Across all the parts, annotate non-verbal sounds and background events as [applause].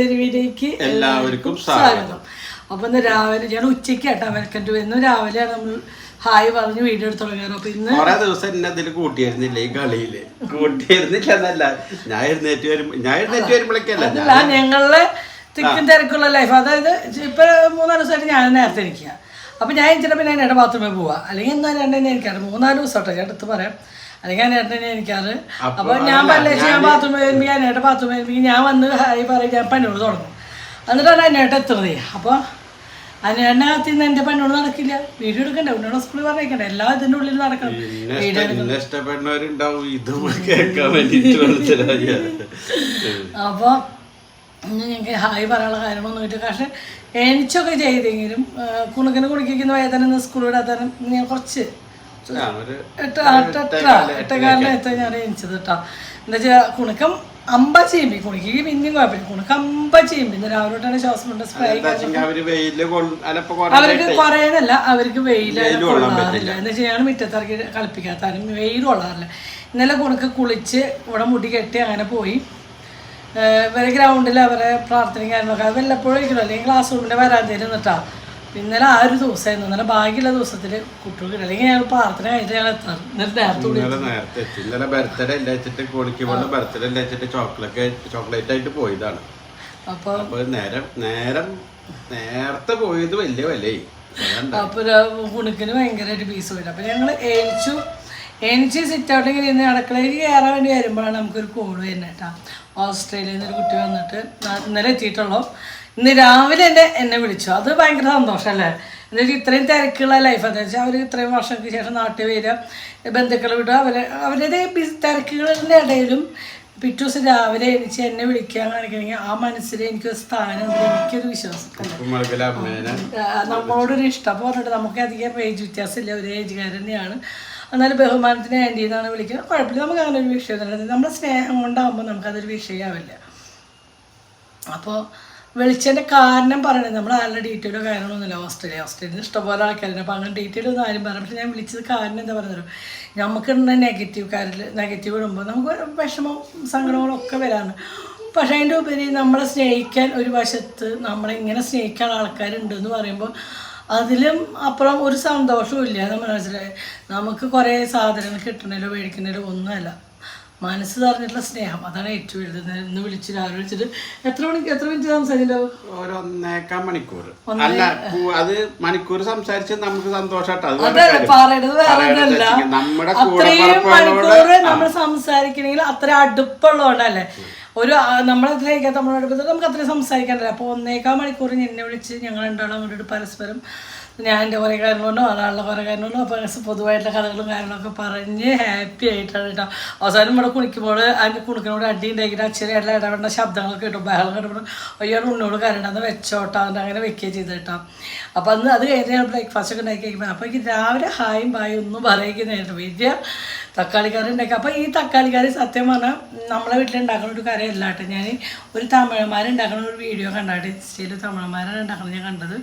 അടുത്തൊരു വീഡിയോക്ക് എല്ലാവർക്കും സ്വാഗതം. അപ്പൊ ഇന്ന് രാവിലെ ഞാൻ ഉച്ചയ്ക്ക് ആട്ടാ വെൽക്കം ടു ഇന്ന് രാവിലെയാണ് നമ്മൾ ഹായ് പറഞ്ഞ് വീഡിയോ എടുത്ത് തുടങ്ങാറ് അപ്പൊ ഇന്ന് കൊറേ ദിവസം എന്നെ അതിൽ കൂട്ടിയിരുന്നില്ല ഈ കളിയിൽ? കൂട്ടിയിരുന്നില്ല എന്നല്ല ഞാൻ എഴുന്നേറ്റ് വരും ഞാൻ എഴുന്നേറ്റ് വരുമ്പോഴേക്കല്ല ഞങ്ങളുടെ തിക്കും തിരക്കുള്ള ലൈഫ് അതായത് ഇപ്പൊ മൂന്നാൽ ദിവസമായിട്ട് ഞാൻ നേരത്തെ ഇരിക്കുക. അപ്പൊ ഞാൻ ചിലപ്പോൾ ഞാൻ എന്റെ ബാത്റൂമിൽ പോവാ. അല്ലെങ്കിൽ എന്നാ രണ്ടെണ്ണെ എനിക്കറിയാം മൂന്നാൽ ദിവസം കേട്ടോ ഞാൻ എടുത്ത് പറയാം. അല്ലെങ്കിൽ രണ്ടെണ്ണെ എനിക്കാറ് അപ്പൊ ഞാൻ പല്ലേച്ച് ഞാൻ ബാത്റൂമിൽ വരുമ്പോൾ ഞാൻ ഏട്ടൻ ബാത്റൂമിൽ വരുമ്പോൾ ഞാൻ വന്ന് ഈ പറയും ഞാൻ പണിയോട് തുടങ്ങും. എന്നിട്ടാണ് അതിനേട്ട എത്തുന്നത്. അപ്പോൾ അന്നേട്ടനകത്ത് നിന്ന് എന്റെ പണിയോട് നടക്കില്ല. വീഡിയോ എടുക്കണ്ട ഉന്നോട് സ്കൂളിൽ പറഞ്ഞേക്കണ്ട. എല്ലാം ഇതിന്റെ ഉള്ളിൽ നടക്കണം. അപ്പൊ അപ്പോൾ ഇന്ന് ഞങ്ങൾക്ക് ഹായ് പറയാനുള്ള കാര്യമൊന്നും ഇല്ല. പക്ഷെ എനിച്ചൊക്കെ ചെയ്തെങ്കിലും കുണുക്കിന് കുണിക്കുന്ന വേദന സ്കൂളിൽ വിടാത്തരം ഞാൻ കുറച്ച് എട്ടേകാലിന് എത്താൻ ഞാൻ എണിച്ചത് കേട്ടോ എന്താ വെച്ചാൽ കുണുക്കം അമ്പ ചെയ്യുമ്പി കുണുക്കി പിന്നെയും കുഴപ്പമില്ല. കുണുക്കം അമ്പ ചെയ്യുമ്പി രാവിലെ തൊട്ടാണ് ശ്വാസം കൊണ്ട് സ്പ്രേ അവർക്ക് കുറേന്നല്ല അവർക്ക് വെയിലാണ് കൊള്ളാറില്ല. എന്ന് വെച്ചാൽ മുറ്റത്തിറക്കി കളിപ്പിക്കാത്താലും വെയിൽ കൊള്ളാറില്ല. ഇന്നലെ കുണുക്ക് കുളിച്ച് ഇവിടെ മുടി കെട്ടി അങ്ങനെ പോയി. ഇവരെ ഗ്രൗണ്ടിൽ അവരെ പ്രാർത്ഥനയും കാര്യങ്ങളൊക്കെ അത് വല്ലപ്പോഴും ഇരിക്കണം അല്ലെങ്കിൽ ക്ലാസ് റൂമിന്റെ വരാതെ നിന്നിട്ടാ ഇന്നലെ ആ ഒരു ദിവസമായിരുന്നു. ഇന്നലെ ബാക്കിയുള്ള ദിവസത്തിൽ കുട്ടികൾക്ക് അല്ലെങ്കിൽ ഞങ്ങൾ പ്രാർത്ഥന കഴിഞ്ഞിട്ട് ഞങ്ങൾ എത്താറ്. ഇന്നലെ നേരത്തെ എത്തി. ഇന്നലെ ബർത്ത്ഡേ അല്ല കോളിക്ക് കുളിക്കുമ്പോൾ ബർത്ത്ഡേ വെച്ചിട്ട് ചോക്ലേറ്റ് ചോക്ലേറ്റ് ആയിട്ട് പോയതാണ്. അപ്പൊ നേരം നേരം നേരത്തെ പോയത് വലിയ വിലയായി. അപ്പൊ കുണുക്കിന് ഭയങ്കരമായിട്ട് പീസ് വരും അപ്പൊ ഞങ്ങൾ ഏണിച്ചു ഏണിച്ച് സിറ്റ് ഔട്ടിൽ ഇരുന്ന് അടുക്കളയിൽ കയറാൻ വേണ്ടി വരുമ്പോഴാണ് നമുക്കൊരു കോൾ വരുന്നത് കേട്ടോ. ഓസ്ട്രേലിയയിൽ ഒരു കുട്ടി വന്നിട്ട് ഇന്നലെ എത്തിയിട്ടുള്ളൂ. ഇന്ന് രാവിലെ എന്നെ എന്നെ വിളിച്ചു. അത് ഭയങ്കര സന്തോഷമല്ലേ എന്നുവെച്ചാൽ ഇത്രയും തിരക്കുള്ള ലൈഫ് എന്താ വെച്ചാൽ അവർ ഇത്രയും വർഷങ്ങൾക്ക് ശേഷം നാട്ടിൽ വരിക ബന്ധുക്കളെ വിടുക അവരെ അവരുടെ തിരക്കുകളുടെ ഇടയിലും പിറ്റേ ദിവസം രാവിലെ എണിച്ച് എന്നെ വിളിക്കാൻ കാണിക്കണമെങ്കിൽ ആ മനസ്സിൽ എനിക്കൊരു സ്ഥാനം എനിക്കൊരു വിശ്വാസം നമ്മളോടൊരു ഇഷ്ടം. അപ്പോൾ പറഞ്ഞിട്ട് നമുക്ക് അധികം ഏജ് വ്യത്യാസമില്ല. ഒരു ഏജുകാരൻ തന്നെയാണ് എന്നാലും ബഹുമാനത്തിന് വേണ്ടി എന്നാണ് വിളിക്കുന്നത്. കുഴപ്പമില്ല. നമുക്ക് അങ്ങനെ ഒരു വിഷയം നമ്മുടെ സ്നേഹം കൊണ്ടാകുമ്പോൾ നമുക്കതൊരു വിഷയമാവില്ല. അപ്പോൾ വിളിച്ചതിന്റെ കാരണം പറയണത് നമ്മൾ ആരുടെ ഡീറ്റെയിലോ കാര്യങ്ങളൊന്നുമില്ല. ഓസ്ട്രേലിയ ഓസ്ട്രേലിയ ഇഷ്ടംപോലെ ആൾക്കാരുണ്ട് അപ്പോൾ അങ്ങനെ ഡീറ്റെയിൽ ഒന്നും ആരും പറയാം പക്ഷേ ഞാൻ വിളിച്ചത് കാരണം എന്താ പറയുന്നത് നമുക്കുള്ള നെഗറ്റീവ് കാര്യത്തിൽ നെഗറ്റീവ് ഇടുമ്പോൾ നമുക്ക് വിഷമവും സങ്കടങ്ങളും ഒക്കെ വരാണ് പക്ഷേ അതിന്റെ ഉപരി നമ്മളെ സ്നേഹിക്കാൻ ഒരു വശത്ത് നമ്മളെ ഇങ്ങനെ സ്നേഹിക്കാൻ ആൾക്കാരുണ്ട് എന്ന് പറയുമ്പോൾ അതിലും അപ്പുറം ഒരു സന്തോഷവും ഇല്ല. നമ്മൾ മനസ്സിലായി നമുക്ക് കുറേ സാധനങ്ങൾ കിട്ടണല്ലോ മേടിക്കണല്ലോ ഒന്നുമല്ല. മനസ്സ് പറഞ്ഞിട്ടുള്ള സ്നേഹം. അതാണ് ഏറ്റവും വലുത്. ഇന്ന് വിളിച്ച് രാവിലെ വിളിച്ചിട്ട് എത്ര മണിക്ക് എത്ര മിനിറ്റ് സംസാരിച്ചിട്ടുണ്ടാവും? ഒരു മണിക്കൂർ. അല്ല അത് മണിക്കൂർ സംസാരിച്ച് നമുക്ക് നമ്മുടെ മണിക്കൂർ നമ്മൾ സംസാരിക്കണമെങ്കിൽ അത്ര അടുപ്പമുള്ളതുകൊണ്ടല്ലേ ഒരു നമ്മളെ അടുപ്പത്തിൽ നമുക്ക് അത്രയും സംസാരിക്കാനല്ല അപ്പോൾ ഒന്നേക്കാൾ മണിക്കൂർ എന്നെ വിളിച്ച് ഞങ്ങൾ രണ്ടാളും അവരോട് പരസ്പരം ഞാൻ എന്റെ കുറേ കാര്യങ്ങളുണ്ടോ ഒരാളുടെ കുറേ കാര്യങ്ങളുണ്ടോ അപ്പോൾ പൊതുവായിട്ടുള്ള കഥകളും കാര്യങ്ങളൊക്കെ പറഞ്ഞ് ഹാപ്പി ആയിട്ടാണ് കേട്ടോ. അവസാനം ഇവിടെ കുണിക്കുമ്പോൾ അതിന്റെ കുണുക്കിനോട് അടി ഉണ്ടാക്കിയിട്ട് അച്ഛനെ എല്ലാം ഇടപെടേണ്ട ശബ്ദങ്ങളൊക്കെ കിട്ടും. ബഹളം കിട്ടുമ്പോൾ അയ്യോ ഉണ്ണോട് കരണ്ടെന്ന് വെച്ചോട്ടോ. അതിന്റെ അങ്ങനെ വെക്കുകയും ചെയ്ത് കേട്ടോ. അപ്പോൾ അന്ന് അത് കഴിഞ്ഞ് ഞാൻ ബ്രേക്ക്ഫാസ്റ്റ് ഒക്കെ ഉണ്ടാക്കി കഴിക്കുമ്പോൾ അപ്പോൾ എനിക്ക് രാവിലെ ഹായും ബായും ഒന്നും പറയുന്നതായിരുന്നു വലിയ തക്കാളിക്കറി ഉണ്ടാക്കി. അപ്പോൾ ഈ തക്കാളിക്കറി സത്യം പറഞ്ഞാൽ നമ്മളെ വീട്ടിലുണ്ടാക്കുന്ന ഒരു കറി അല്ല കേട്ടോ. ഞാൻ ഒരു തമിഴന്മാരുണ്ടാക്കുന്ന ഒരു വീഡിയോ കണ്ടാട്ട് ഇൻസ്റ്റയിൽ തമിഴന്മാരാണ് ഉണ്ടാക്കുന്നത് ഞാൻ കണ്ടത്.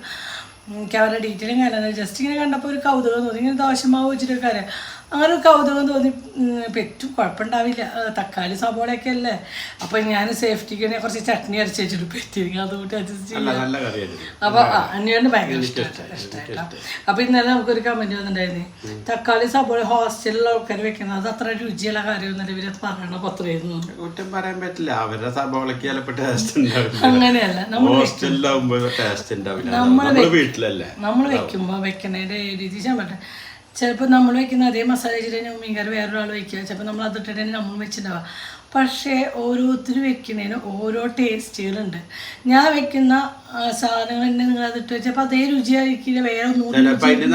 എനിക്ക് അവരുടെ ഡീറ്റെയിലും കാര്യമില്ല ജസ്റ്റ് ഇങ്ങനെ കണ്ടപ്പോൾ ഒരു കൗതുകം തോന്നി. ഇങ്ങനെ ദോശമാവ് വെച്ചിട്ടൊക്കെ കാര്യം. അങ്ങനെ കൗതുകം തോന്നി. പെറ്റും കുഴപ്പമുണ്ടാവില്ല. തക്കാളി സബോളയൊക്കെ അല്ലേ? അപ്പോൾ ഞാൻ സേഫ്റ്റിക്ക് കുറച്ച് ചട്നി അരച്ച് വെച്ചിട്ട് പെറ്റിരിക്കും അതുകൊണ്ട് അഡ്ജസ്റ്റ് ചെയ്യാം. അപ്പോൾ അന്യോണ്ട് ഭയങ്കര ഇഷ്ടമായിട്ട് ഇഷ്ടമായിട്ടോ അപ്പോൾ ഇന്നലെ നമുക്കൊരു കമന്റ് വന്നിട്ടുണ്ടായിരുന്നു. തക്കാളി സബോള ഹോസ്റ്റലിലുള്ള ആൾക്കാർ വെക്കുന്നത് അത് അത്ര രുചിയുള്ള കാര്യമൊന്നുമില്ല ഇവർ പറയണ പത്രമായിരുന്നു കുറ്റം പറയാൻ പറ്റില്ല. അവരുടെ സഭകളൊക്കെ ചിലപ്പോൾ ടേസ്റ്റ് ഉണ്ടാവില്ല. അങ്ങനെയല്ല. നമ്മൾ ഹോസ്റ്റലിലാവുമ്പോ ടേസ്റ്റ് ഉണ്ടാവില്ല. നമ്മൾ വീട്ടിലല്ലേ. നമ്മൾ വെക്കുമ്പോൾ വെക്കണേന്റെ രീതി ചെയ്യാൻ പറ്റും ചിലപ്പോൾ നമ്മൾ വയ്ക്കുന്ന അതേ മസാല വെച്ചിട്ട് മീൻകറി വേറൊരാൾ വയ്ക്കുക ചിലപ്പോൾ നമ്മൾ അതിട്ടിട്ട് നമ്മൾ വെച്ചിട്ടുണ്ടാവുക പക്ഷേ ഓരോരുത്തർ വെക്കുന്നതിന് ഓരോ ടേസ്റ്റുകളുണ്ട്. ഞാൻ വെക്കുന്ന സാധനങ്ങൾ തന്നെ നിങ്ങൾ അതിട്ട് വെച്ചപ്പോൾ അതേ രുചിയായിരിക്കില്ല വേറെ അത് രുചിയായിരിക്കും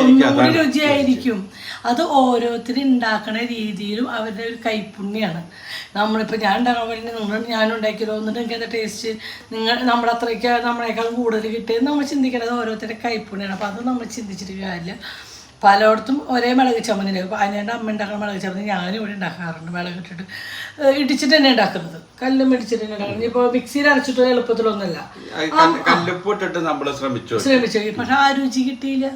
ഒന്നുകൂടി രുചിയായിരിക്കും അത് ഓരോരുത്തർ ഉണ്ടാക്കുന്ന രീതിയിലും അവരുടെ ഒരു കൈപ്പുണ്യാണ്. നമ്മളിപ്പോൾ ഞാൻ ഉണ്ടാക്കാൻ വേണ്ടി നിങ്ങൾ ഞാൻ ഉണ്ടാക്കിയല്ലോ എന്നിട്ട് എനിക്ക് അതിന്റെ ടേസ്റ്റ് നിങ്ങൾ നമ്മുടെ അത്രയ്ക്ക് നമ്മളെക്കാളും കൂടുതൽ കിട്ടിയത് നമ്മൾ ചിന്തിക്കേണ്ടത് ഓരോരുത്തരുടെ കൈപ്പുണ്യാണ്. അപ്പോൾ അത് നമ്മൾ ചിന്തിച്ചിട്ട് കാര്യമില്ല. പലയിടത്തും ഒരേ മിളക് ചമ്മന്തി ഇപ്പോൾ അതിന്റെ അമ്മ ഉണ്ടാക്കുന്ന മിളക് ചമ്മന്തി ഞാനും ഇവിടെ ഉണ്ടാക്കാറുണ്ട്. മിളക് ഇട്ടിട്ട്. ഇടിച്ചിട്ട് തന്നെ ഉണ്ടാക്കുന്നത്. കല്ലും ഇടിച്ചിട്ട് തന്നെ ഉണ്ടാക്കുന്നത്. ഇപ്പോൾ മിക്സിയിൽ അരച്ചിട്ട് എളുപ്പത്തിലൊന്നുമല്ല. കല്ലുപ്പ് ഇട്ടിട്ട് നമ്മൾ ശ്രമിച്ചു ശ്രമിച്ചു. പക്ഷെ ആ രുചി കിട്ടിയില്ല.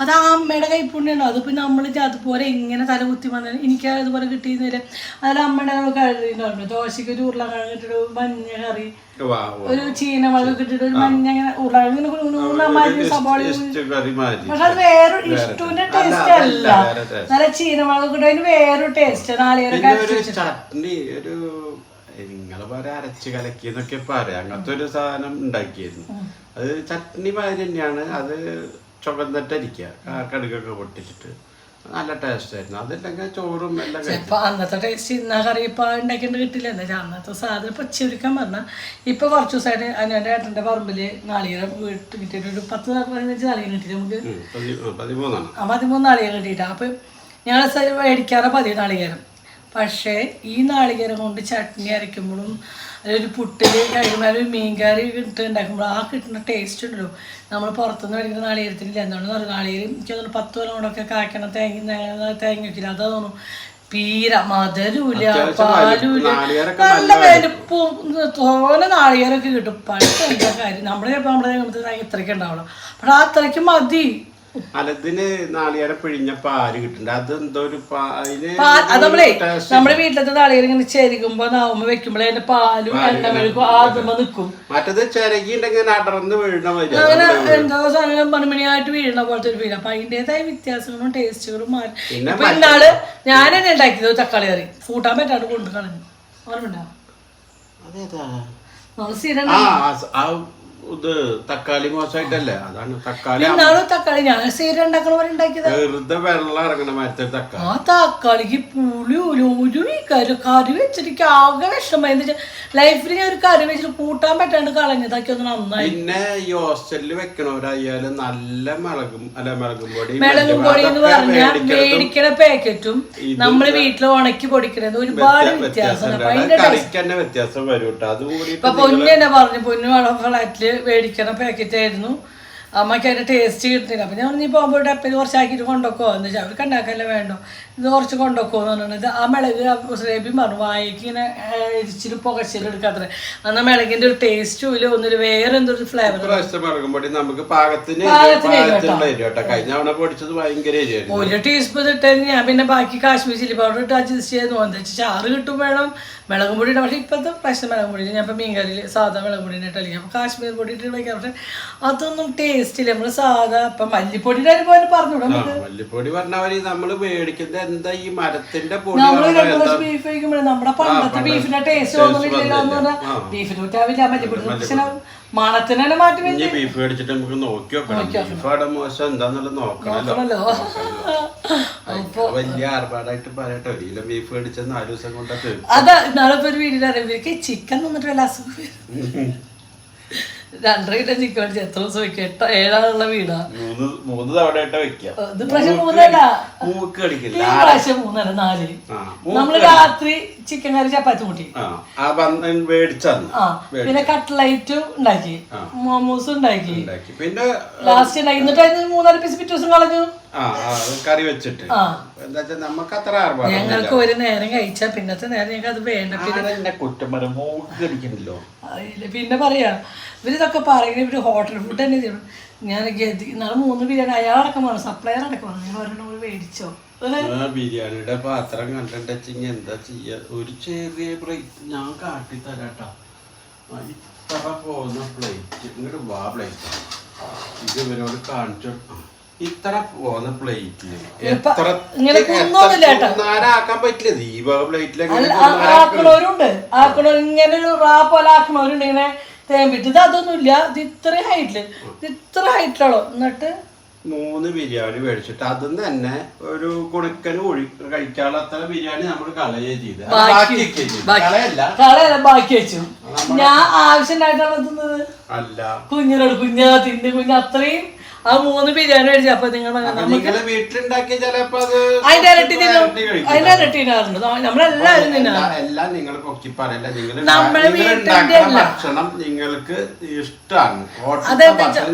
അത് ആ അമ്മയുടെ കൈപ്പുണ്യാണ് പിന്നെ നമ്മൾ അതുപോലെ ഇങ്ങനെ തല കുത്തി വന്നാൽ എനിക്ക് അതുപോലെ കിട്ടിയിരുന്നില്ല. അതിൽ അമ്മയുടെ കഴിയുന്നുണ്ട് ദോശയ്ക്ക് ഒരു ഉരുളക്കിഴങ്ങ് ഇട്ടിട്ട് മഞ്ഞ കറി. ഒരു ചീനമുളക് ഇട്ടിട്ട് ഒരു മഞ്ഞ ഇങ്ങനെ ഉരുളക്കിഴങ്ങ് ഇങ്ങനെ ഉണ്ണമാതിരി സവാള ഇഷ്ട കറി മാതിരി. പക്ഷെ അത് വേറൊരു ഇഷ്ടൂന്റെ ടേസ്റ്റ്. അല്ല വേറെ. നല്ല ചീനമുളക് ഇട്ട് അതിന് വേറൊരു ടേസ്റ്റ്. ഒരു നിങ്ങൾ പറയാ അരച്ച് കലക്കി എന്നൊക്കെ പറയാം. അങ്ങനത്തെ ഒരു സാധനം ഉണ്ടാക്കിയിരുന്നു. അത് ചട്നി മാതിരി തന്നെയാണ്. അത് ചുവന്നിട്ടരിക്കുക. കടുകൊക്കെ പൊട്ടിച്ചിട്ട്. നല്ല ടേസ്റ്റ് ആയിരുന്നു. അതില്ലെങ്കിൽ ചോറും എല്ലാം അന്നത്തെ ടേസ്റ്റ് ഇന്ന കറി ഇപ്പൊ ഉണ്ടാക്കിയിട്ട് കിട്ടില്ല എന്താ അന്നത്തെ സാധനം ഇപ്പൊ ചുരുക്കാൻ പറഞ്ഞാൽ ഇപ്പൊ കുറച്ച് ദിവസമായിട്ട് അനുവിന്റെ ഏട്ടന്റെ പറമ്പിൽ നാളികേരം കിട്ടിയിട്ട് ഒരു പത്ത് പതിനഞ്ച് നാളികേരം കിട്ടി നമുക്ക്. ആ, പതിമൂന്നാണ് ആ പതിമൂന്ന് നാളികേരം കിട്ടിയിട്ടാ. അപ്പൊ ഞങ്ങൾ മേടിക്കാറ് പതിവ് നാളികേരം. പക്ഷേ ഈ നാളികേരം കൊണ്ട് ചട്നി അരയ്ക്കുമ്പോഴും അതൊരു പുട്ടിൽ കഴിക്കുമ്പോൾ ഒരു മീൻകറി ഇട്ട് ഉണ്ടാക്കുമ്പോൾ ആ കിട്ടുന്ന ടേസ്റ്റ് ഉണ്ടല്ലോ. നമ്മൾ പുറത്തുനിന്ന് മേടിക്കുന്ന നാളികേരത്തിനില്ല? എന്താണ് പറയുക നാളികേരം എനിക്ക് തോന്നുന്നു പത്ത് കൊല്ലം കൊണ്ടൊക്കെ കായ്ക്കണ തേങ്ങ തേങ്ങ വെച്ചില്ല അതാ തോന്നുന്നു. പീര മധുരൂല പാലൂല. നല്ല വലുപ്പവും തോനെ നാളികേരമൊക്കെ കിട്ടും. പഴുത്ത എന്താ കാര്യം? നമ്മുടെ ചിലപ്പോൾ നമ്മുടെ ഇത്രയ്ക്ക് ഉണ്ടാവുള്ളൂ പക്ഷെ ആ അത്രയ്ക്ക് മതി. അലതിന് നാളികേരം പിഴിഞ്ഞ പാൽ കിട്ടുന്നുണ്ട് അത് എന്തോ ഒരു നമ്മളേ നമ്മുടെ വീട്ടിലത്തെ നാളികേരം ഇങ്ങനെ ചെരുകുമ്പോ നാവുമ്പോ വെക്കുമ്പോഴേ അതിന്റെ പാലും എണ്ണ മെഴുക്കും ആദ്യമ നിക്കും. മറ്റത് ചിരകിണ്ടെങ്കിൽ അടർന്ന് വീഴണ അങ്ങനെ എന്തോ സാധനം മണിമണിയായിട്ട് വീഴണ പോലത്തെ ഒരു ഫീൽ അപ്പൊ അതിന്റേതായ വ്യത്യാസങ്ങളും ടേസ്റ്റുകളും മാറി. ഇപ്പൊ ഇന്നാൾ ഞാൻ തന്നെ ഉണ്ടാക്കിയത് തക്കാളി കറി. കൂട്ടാൻ പറ്റാണ്ട് കൊണ്ടു കളഞ്ഞു. ഓർമ്മ അതേതാ? ഇത് തക്കാളി മോശമായിട്ടല്ലേ അതാണ് തക്കാളി ഇന്നാൾ തക്കാളി? ഞാൻ സ്ഥിരം ഉണ്ടാക്കണ പോലെ ഉണ്ടാക്കിയത്. വെറുതെ വെള്ളം ഇറങ്ങണ മരത്തെ തക്കാളി. ആ തക്കാളിക്ക് പുളി ഒരു കറി കറി വെച്ചിട്ട് ആകെ വിഷമായി ലൈഫിൽ ഞാൻ ഒരു കറി വെച്ചിട്ട് കൂട്ടാൻ പറ്റാണ്ട് കളഞ്ഞതാക്കി ഒന്ന് നന്നായി. പിന്നെ ഈ ഹോസ്റ്റലിൽ വെക്കണവരായാലും നല്ല മുളകും അല്ല മുളകും പൊടി മിളകും പൊടി എന്ന് പറഞ്ഞാൽ മേടിക്കണ പാക്കറ്റും നമ്മൾ വീട്ടിൽ ഉണക്കി പൊടിക്കണത് ഒരുപാട് വ്യത്യാസം കറിക്ക് തന്നെ വ്യത്യാസം വരും കേട്ടോ അതുകൂടി ഇപ്പൊ പൊന്നു തന്നെ പറഞ്ഞു പൊന്നു വളം ഫ്ലാറ്റിൽ മേടിക്കണ പാക്കറ്റ് ആയിരുന്നു. അമ്മയ്ക്ക് അതിന്റെ ടേസ്റ്റ് കിട്ടുന്നില്ല. അപ്പം ഞാൻ പറഞ്ഞു പോകുമ്പോൾ ഡപ്പയിൽ കുറച്ചാക്കിയിട്ട് കൊണ്ടോക്കോ എന്ന് വെച്ചാൽ അവർക്ക് ഉണ്ടാക്കല്ലേ വേണ്ടോ? ഇത് കുറച്ച് കൊണ്ടോക്കോ എന്ന് പറഞ്ഞത് ആ മിളക് സ്ലേബി പറഞ്ഞു വായിക്ക് ഇങ്ങനെ ഇരിച്ചിട്ട് പുകച്ചിലെടുക്കാത്ര അന്ന് ആ ഒരു ടേസ്റ്റും ഇല്ല ഒന്നൊരു വേറെ എന്തൊരു ഫ്ലേവർ നമുക്ക് പാകത്തിന് ഒരു ടീസ്പൂൺ ഇട്ടാൽ ഞാൻ പിന്നെ ബാക്കി കാശ്മീർ ചില്ലി പൗഡർ ഇട്ട് അഡ്ജസ്റ്റ് ചെയ്ത് എന്താ വെച്ചാൽ ചാറ് കിട്ടും വേണം മുളകും പൊടി ഇടാം പക്ഷേ ഇപ്പോഴത്തെ പ്രശ്നം മുളക് പൊടി ഞാൻ ഇപ്പോൾ മീൻകറിയിൽ സാധാ മുളക് പൊടി ഇട്ട് കളിക്കാം അപ്പോൾ കാശ്മീർ പൊടി ഇട്ട് കളിക്കാം പക്ഷേ അതൊന്നും ടേസ്റ്റ് ഇല്ല. നമ്മൾ സാധാ ഇപ്പം മല്ലിപ്പൊടിയുടെ അനുഭവം പറഞ്ഞുകൂടാ മല്ലിപ്പൊടി പറഞ്ഞാൽ നമ്മൾ മേടിക്കുന്നത് എന്താ ഈ മരത്തിന്റെ പൊടി നമ്മൾ ആണോ രണ്ട് പ്രാവശ്യം ബീഫ് കഴിക്കുമ്പോഴേ നമ്മുടെ പണ്ടത്തെ ബീഫിന്റെ ടേസ്റ്റ് ഒന്നുമില്ലല്ലോ എന്ന് പറഞ്ഞാൽ ബീഫിന് കുറ്റാവില്ല. മല്ലിപ്പൊടി മണത്തിന് തന്നെ മാറ്റി ഇനി ബീഫ് മേടിച്ചിട്ട് നമുക്ക് നോക്കി നോക്കണം ബീഫ് അവിടെ മോശം എന്താന്നുള്ളത് നോക്കണല്ലോ. വെക്കണമല്ലോ വലിയ ആർഭാടായിട്ട് പറയട്ടെ. ഒരു കിലോ ബീഫ് നാല് ദിവസം കൊണ്ടൊക്കെ അതാ നാളെ ഒരു അറിയാം. ചിക്കൻ തന്നിട്ട് വല്ല അസുഖം. [laughs] രണ്ടര കിലോ ചിക്കൻ മേടിച്ച് എത്ര ദിവസം വെക്കുക എട്ട ഏഴാളുള്ള വീടാ. മൂന്ന് മൂന്ന് തവണ വെക്കാം. ഇത് പ്രാവശ്യം മൂന്നല്ല. മൂക്ക് ഈ കടിക്കില്ല പ്രാവശ്യം മൂന്നല്ല നാല്. ആ നമ്മൾ രാത്രി ചിക്കൻ കറി ചപ്പാത്തി മുട്ടി ആ ആ മേടിച്ചന്ന് ആ പിന്നെ കട്ട്ലൈറ്റും ഉണ്ടാക്കി. മോമോസും ഉണ്ടാക്കി. ഉണ്ടാക്കി. പിന്നെ ലാസ്റ്റ് ഉണ്ടാക്കി എന്നിട്ട് അതിന് മൂന്നാൽ പീസ് പിറ്റേ ദിവസം കളഞ്ഞു. ആ ആ, കറി വെച്ചിട്ട്. ആ. എന്താ വെച്ചാൽ നമുക്ക് അത്ര ആർഭാടം ഞങ്ങൾക്ക് ഒരു നേരം കഴിച്ചാ പിന്നത്തെ നേരം ഞങ്ങൾക്ക് അത് വേണ്ട. പിന്നെ എന്നെ കുറ്റം പറയും? മൂക്ക് കടിക്കണല്ലോ. അതിൽ പിന്നെ പറയാ ഇവരിതൊക്കെ പറയുന്നത് ഇവർ ഹോട്ടൽ ഫുഡ് തന്നെ ചെയ്യണം. ഞാൻ ഗതി നാളെ മൂന്ന് ബിരിയാണി അയാളടക്കം വേണം സപ്ലയർ അടക്കം വേണം. ഞാൻ ഒരെണ്ണം കൂടി മേടിച്ചോ? ബിരിയാണിയുടെ പാത്രം കണ്ടിട്ടുണ്ടെങ്കിൽ എന്താ ചെയ്യാ? ഒരു ചെറിയ പ്ലേറ്റ് ഞാൻ കാട്ടി തരാട്ടോ. ഇത്ര പോകുന്ന പ്ലേറ്റ് ഇങ്ങോട്ട് വാ പ്ലേറ്റ് ഇത് ഇവരോട് കാണിച്ചു. ഇത്ര പോകുന്ന പ്ലേറ്റിൽ എത്ര ആക്കാൻ പറ്റില്ല. ദീപ പ്ലേറ്റിലൊക്കെ ആക്കണവരുണ്ട്. ആക്കണവർ ഇങ്ങനെ ഒരു റാ പോലെ ആക്കണവരുണ്ട് ഇങ്ങനെ തേമ്പിട്ട് ഇത് അതൊന്നുമില്ല. ഇത് ഇത്ര ഹൈറ്റിൽ ഇത് ഇത്ര ഹൈറ്റിലോ എന്നിട്ട്? മൂന്ന് ബിരിയാണി മേടിച്ചിട്ട് അതും തന്നെ ഒരു കുണുക്കന് ഒഴി കഴിക്കാനുള്ള അത്ര ബിരിയാണി നമ്മൾ കളയേ ചെയ്ത്. ബാക്കി- കളയല്ല. കളയല്ല ബാക്കി വെച്ചു. ഞാൻ ആവശ്യമായിട്ടാണ് തിന്നത്? അല്ല. കുഞ്ഞിനോട് കുഞ്ഞാ തിന്ന് കുഞ്ഞ അത്രയും ആ മൂന്ന് ബിരിയാണി മേടിച്ചു അപ്പൊ നിങ്ങൾ വീട്ടിലുണ്ടാക്കിയ ചിലപ്പോ അതിന്റെ ഇരട്ടി അതിന്റെ ഇരട്ടി തിന്നാ എല്ലാ- നിങ്ങൾ പൊക്കി പറയില്ല? നിങ്ങൾ നമ്മളെ വീട്ടിന്റെ ഭക്ഷണം നിങ്ങൾക്ക് ഇഷ്ടമാണ്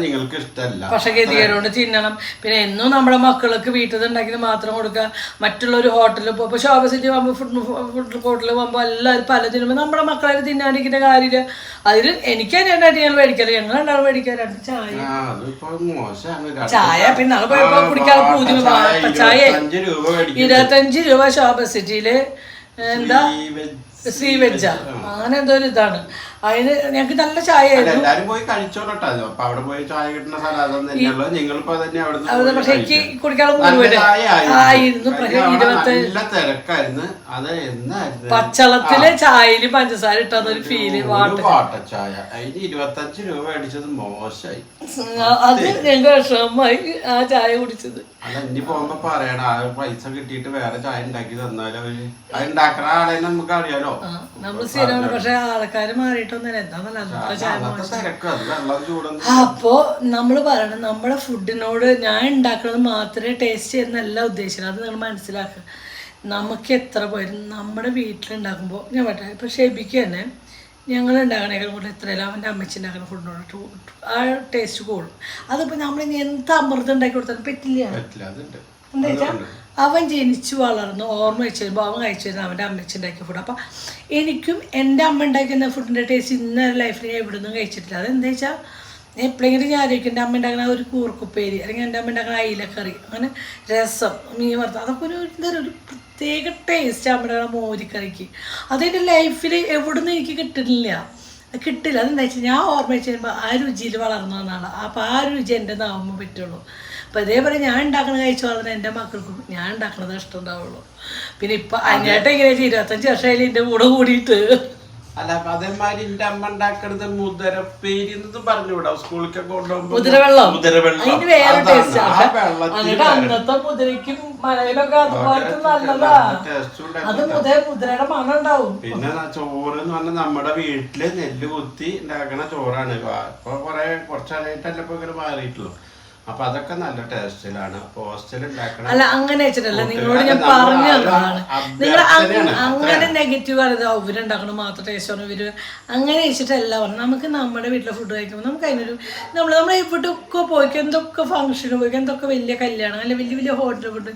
നിങ്ങൾക്ക് ഇഷ്ടമല്ല പക്ഷെ ഗതികേടുകൊണ്ട് ചിന്നണം. പിന്നെ എന്നും നമ്മുടെ മക്കൾക്ക് വീട്ടിൽ നിന്ന് ഉണ്ടാക്കിയത് മാത്രം കൊടുക്കുക. മറ്റുള്ള ഒരു ഹോട്ടലിൽ പോകുമ്പോൾ ശോഭ സിറ്റി പോകുമ്പോൾ ഫുഡ് ഫുഡ് ഹോട്ടലിൽ പോകുമ്പോൾ എല്ലാവരും പല തിന്നുമ്പോൾ നമ്മുടെ മക്കളെ തിന്നാണ്ടിരിക്കുന്ന കാര്യമില്ല അതിൽ എനിക്ക് തന്നെയായിട്ട് ഞങ്ങൾ മേടിക്കാറ് ഞങ്ങൾ രണ്ടാളും മേടിക്കാറ് രണ്ട് ചായ ചായ പിന്നെ അത് പോയപ്പോ കുടിക്കാതെ പൂതി ചായ ഇരുപത്തഞ്ച് രൂപ ഷോപ്പ് സിറ്റിയിൽ എന്താ? സീ വെജ അങ്ങനെ എന്തോ ഒരു ഇതാണ്. അതിന് ഞങ്ങക്ക് നല്ല ചായ ആയിരുന്നു എല്ലാരും പോയി അപ്പൊ അവിടെ പോയി ചായ കിട്ടുന്ന സ്ഥലം അതൊന്നും തന്നെയുള്ളൂ നിങ്ങളിപ്പോ തന്നെ അവിടെ അത് പക്ഷെ എനിക്ക് കുടിക്കാനുള്ള ആയിരുന്നു. പക്ഷെ കഴിഞ്ഞ ഇരുപത്തി നല്ല തിരക്കായിരുന്നു. അത് എന്നായിരുന്നു? പച്ചളത്തിൽ ചായയിൽ പഞ്ചസാര ഇട്ടാന്ന് ഒരു ഫീൽ വാട്ട ചായ. അതിന് ഇരുപത്തഞ്ച് രൂപ അടിച്ചത് മോശമായി. അത് ഞങ്ങൾ വിഷമമായി ആ ചായ കുടിച്ചത്. അല്ല ഇനി പോകുമ്പോ പറയണം ആ പൈസ കിട്ടിയിട്ട് വേറെ ചായ ഉണ്ടാക്കി തന്നാലും അത് ഉണ്ടാക്കണ ആളെ നമുക്ക് അറിയാലോ. നമ്മൾ സ്ഥിരമാണ്. പക്ഷെ ആൾക്കാര് മാറിയിട്ടൊന്നും എന്താന്നല്ല അന്നത്തെ ചായ അപ്പോ നമ്മൾ പറയണം നമ്മുടെ ഫുഡിനോട് ഞാൻ ഉണ്ടാക്കുന്നത് മാത്രമേ ടേസ്റ്റ് ചെയ്യുന്നല്ല ഉദ്ദേശിക്കുന്നത് അത് നിങ്ങൾ മനസ്സിലാക്കുക നമുക്ക് എത്ര പോയാലും നമ്മുടെ വീട്ടിലുണ്ടാക്കുമ്പോൾ ഞാൻ പറ്റാ ഇപ്പൊ ഷെബിക്ക് തന്നെ ഞങ്ങൾ ഉണ്ടാക്കണേക്കാൾ കൂടുതൽ എത്രയല്ല അവന്റെ അമ്മച്ചി ഉണ്ടാക്കുന്ന ഫുഡിനോട് ആ ടേസ്റ്റ് കൂടും. അതിപ്പോൾ നമ്മളിനി ഇനി എന്ത് അമൃതം ഉണ്ടാക്കി കൊടുത്താലും പറ്റില്ല. എന്താ അവൻ ജനിച്ചു വളർന്നു ഓർമ്മ വെച്ച് വരുമ്പോൾ അവൻ കഴിച്ചു വരുന്ന അവന്റെ അമ്മച്ചി ഉണ്ടാക്കിയ ഫുഡ് അപ്പം എനിക്കും എന്റെ അമ്മ ഉണ്ടാക്കുന്ന ഫുഡിന്റെ ടേസ്റ്റ് ഇന്ന ലൈഫിൽ ഞാൻ എവിടെ നിന്നും കഴിച്ചിട്ടില്ല. അതെന്താ വെച്ചാൽ എപ്പോഴെങ്കിലും ഞാൻ ആലോചിക്കും എന്റെ അമ്മ ഉണ്ടാക്കുന്ന ഒരു കൂർക്കുപ്പേരി അല്ലെങ്കിൽ എന്റെ അമ്മ ഉണ്ടാക്കുന്ന അയിലക്കറി അങ്ങനെ രസം മീൻ വറുത്ത അതൊക്കെ ഒരു എന്താ ഒരു പ്രത്യേക ടേസ്റ്റ് അമ്മയുടെ മോരിക്കറിക്ക് അതെന്റെ ലൈഫിൽ എവിടെ നിന്നും എനിക്ക് കിട്ടുന്നില്ല. കിട്ടില്ല. അതെന്താ വെച്ചാൽ ഞാൻ ഓർമ്മ വെച്ച് ആ രുചിയിൽ വളർന്നു അപ്പോൾ ആ രുചി എന്റെ നാവുമ്പോൾ പറ്റുള്ളൂ. അപ്പം ഇതേപോലെ ഞാൻ ഉണ്ടാക്കണ കഴിച്ചു വളർന്ന എന്റെ മക്കൾക്കും ഞാൻ ഉണ്ടാക്കണത് ഇഷ്ടം ഉണ്ടാവുള്ളൂ. പിന്നെ ഇപ്പം അനിയായിട്ട് എങ്ങനെ ഇരുപത്തഞ്ച് വർഷമായാലും എന്റെ കൂടെ കൂടിയിട്ട്. അല്ല അപ്പൊ അതേമാതിരി എന്റെ അമ്മ ഉണ്ടാക്കണത് മുതിരപ്പേരി പറഞ്ഞു വിടാം സ്കൂളിലൊക്കെ കൊണ്ടുപോകുമ്പോ മുതിരവെള്ളം. മുതിരവെള്ളം. അതിന് വേറെ അതാണ്. ടേസ്റ്റ് ആ. ആണ് വെള്ളത്തിൽ എന്നിട്ട് അന്നത്തെ മുതിരയ്ക്കും മലയിലൊക്കെ അതുപോലത്തെ നല്ലതാ. അത് മുതൽ മുതിരയുടെ മണം ഉണ്ടാവും. പിന്നെ ചോറ് എന്ന് പറഞ്ഞാൽ നമ്മുടെ വീട്ടിൽ നെല്ല് കുത്തി ഉണ്ടാക്കണ ചോറാണ്. ഇപ്പൊ കൊറേ കുറച്ചാലായിട്ടല്ല ഇപ്പൊ ഇങ്ങനെ മാറിയിട്ടുള്ളൂ. അപ്പൊ അതൊക്കെ നല്ല ടേസ്റ്റിലാണ്. ഹോസ്റ്റലിൽ ഉണ്ടാക്കണ അല്ല അങ്ങനെ വെച്ചിട്ടല്ല. നിങ്ങളോട് ഞാൻ പറഞ്ഞതാണ് പറഞ്ഞു തന്നതാണ് നിങ്ങൾ അങ്ങനെ നെഗറ്റീവ് ആണ്. അവരുണ്ടാക്കണം മാത്രം ടേസ്റ്റ് ആണ്. ഇവർ അങ്ങനെ വെച്ചിട്ടല്ല പറഞ്ഞു നമുക്ക് നമ്മുടെ വീട്ടിലെ ഫുഡ് കഴിക്കുമ്പോൾ നമുക്ക് അതിനൊരു നമ്മൾ നമ്മൾ എവിടെയൊക്കെ പോയിക്കും എന്തൊക്കെ ഫംഗ്ഷന് പോയിക്കും എന്തൊക്കെ വലിയ കല്യാണം അല്ലെ വലിയ വലിയ ഹോട്ടൽ ഫുഡ്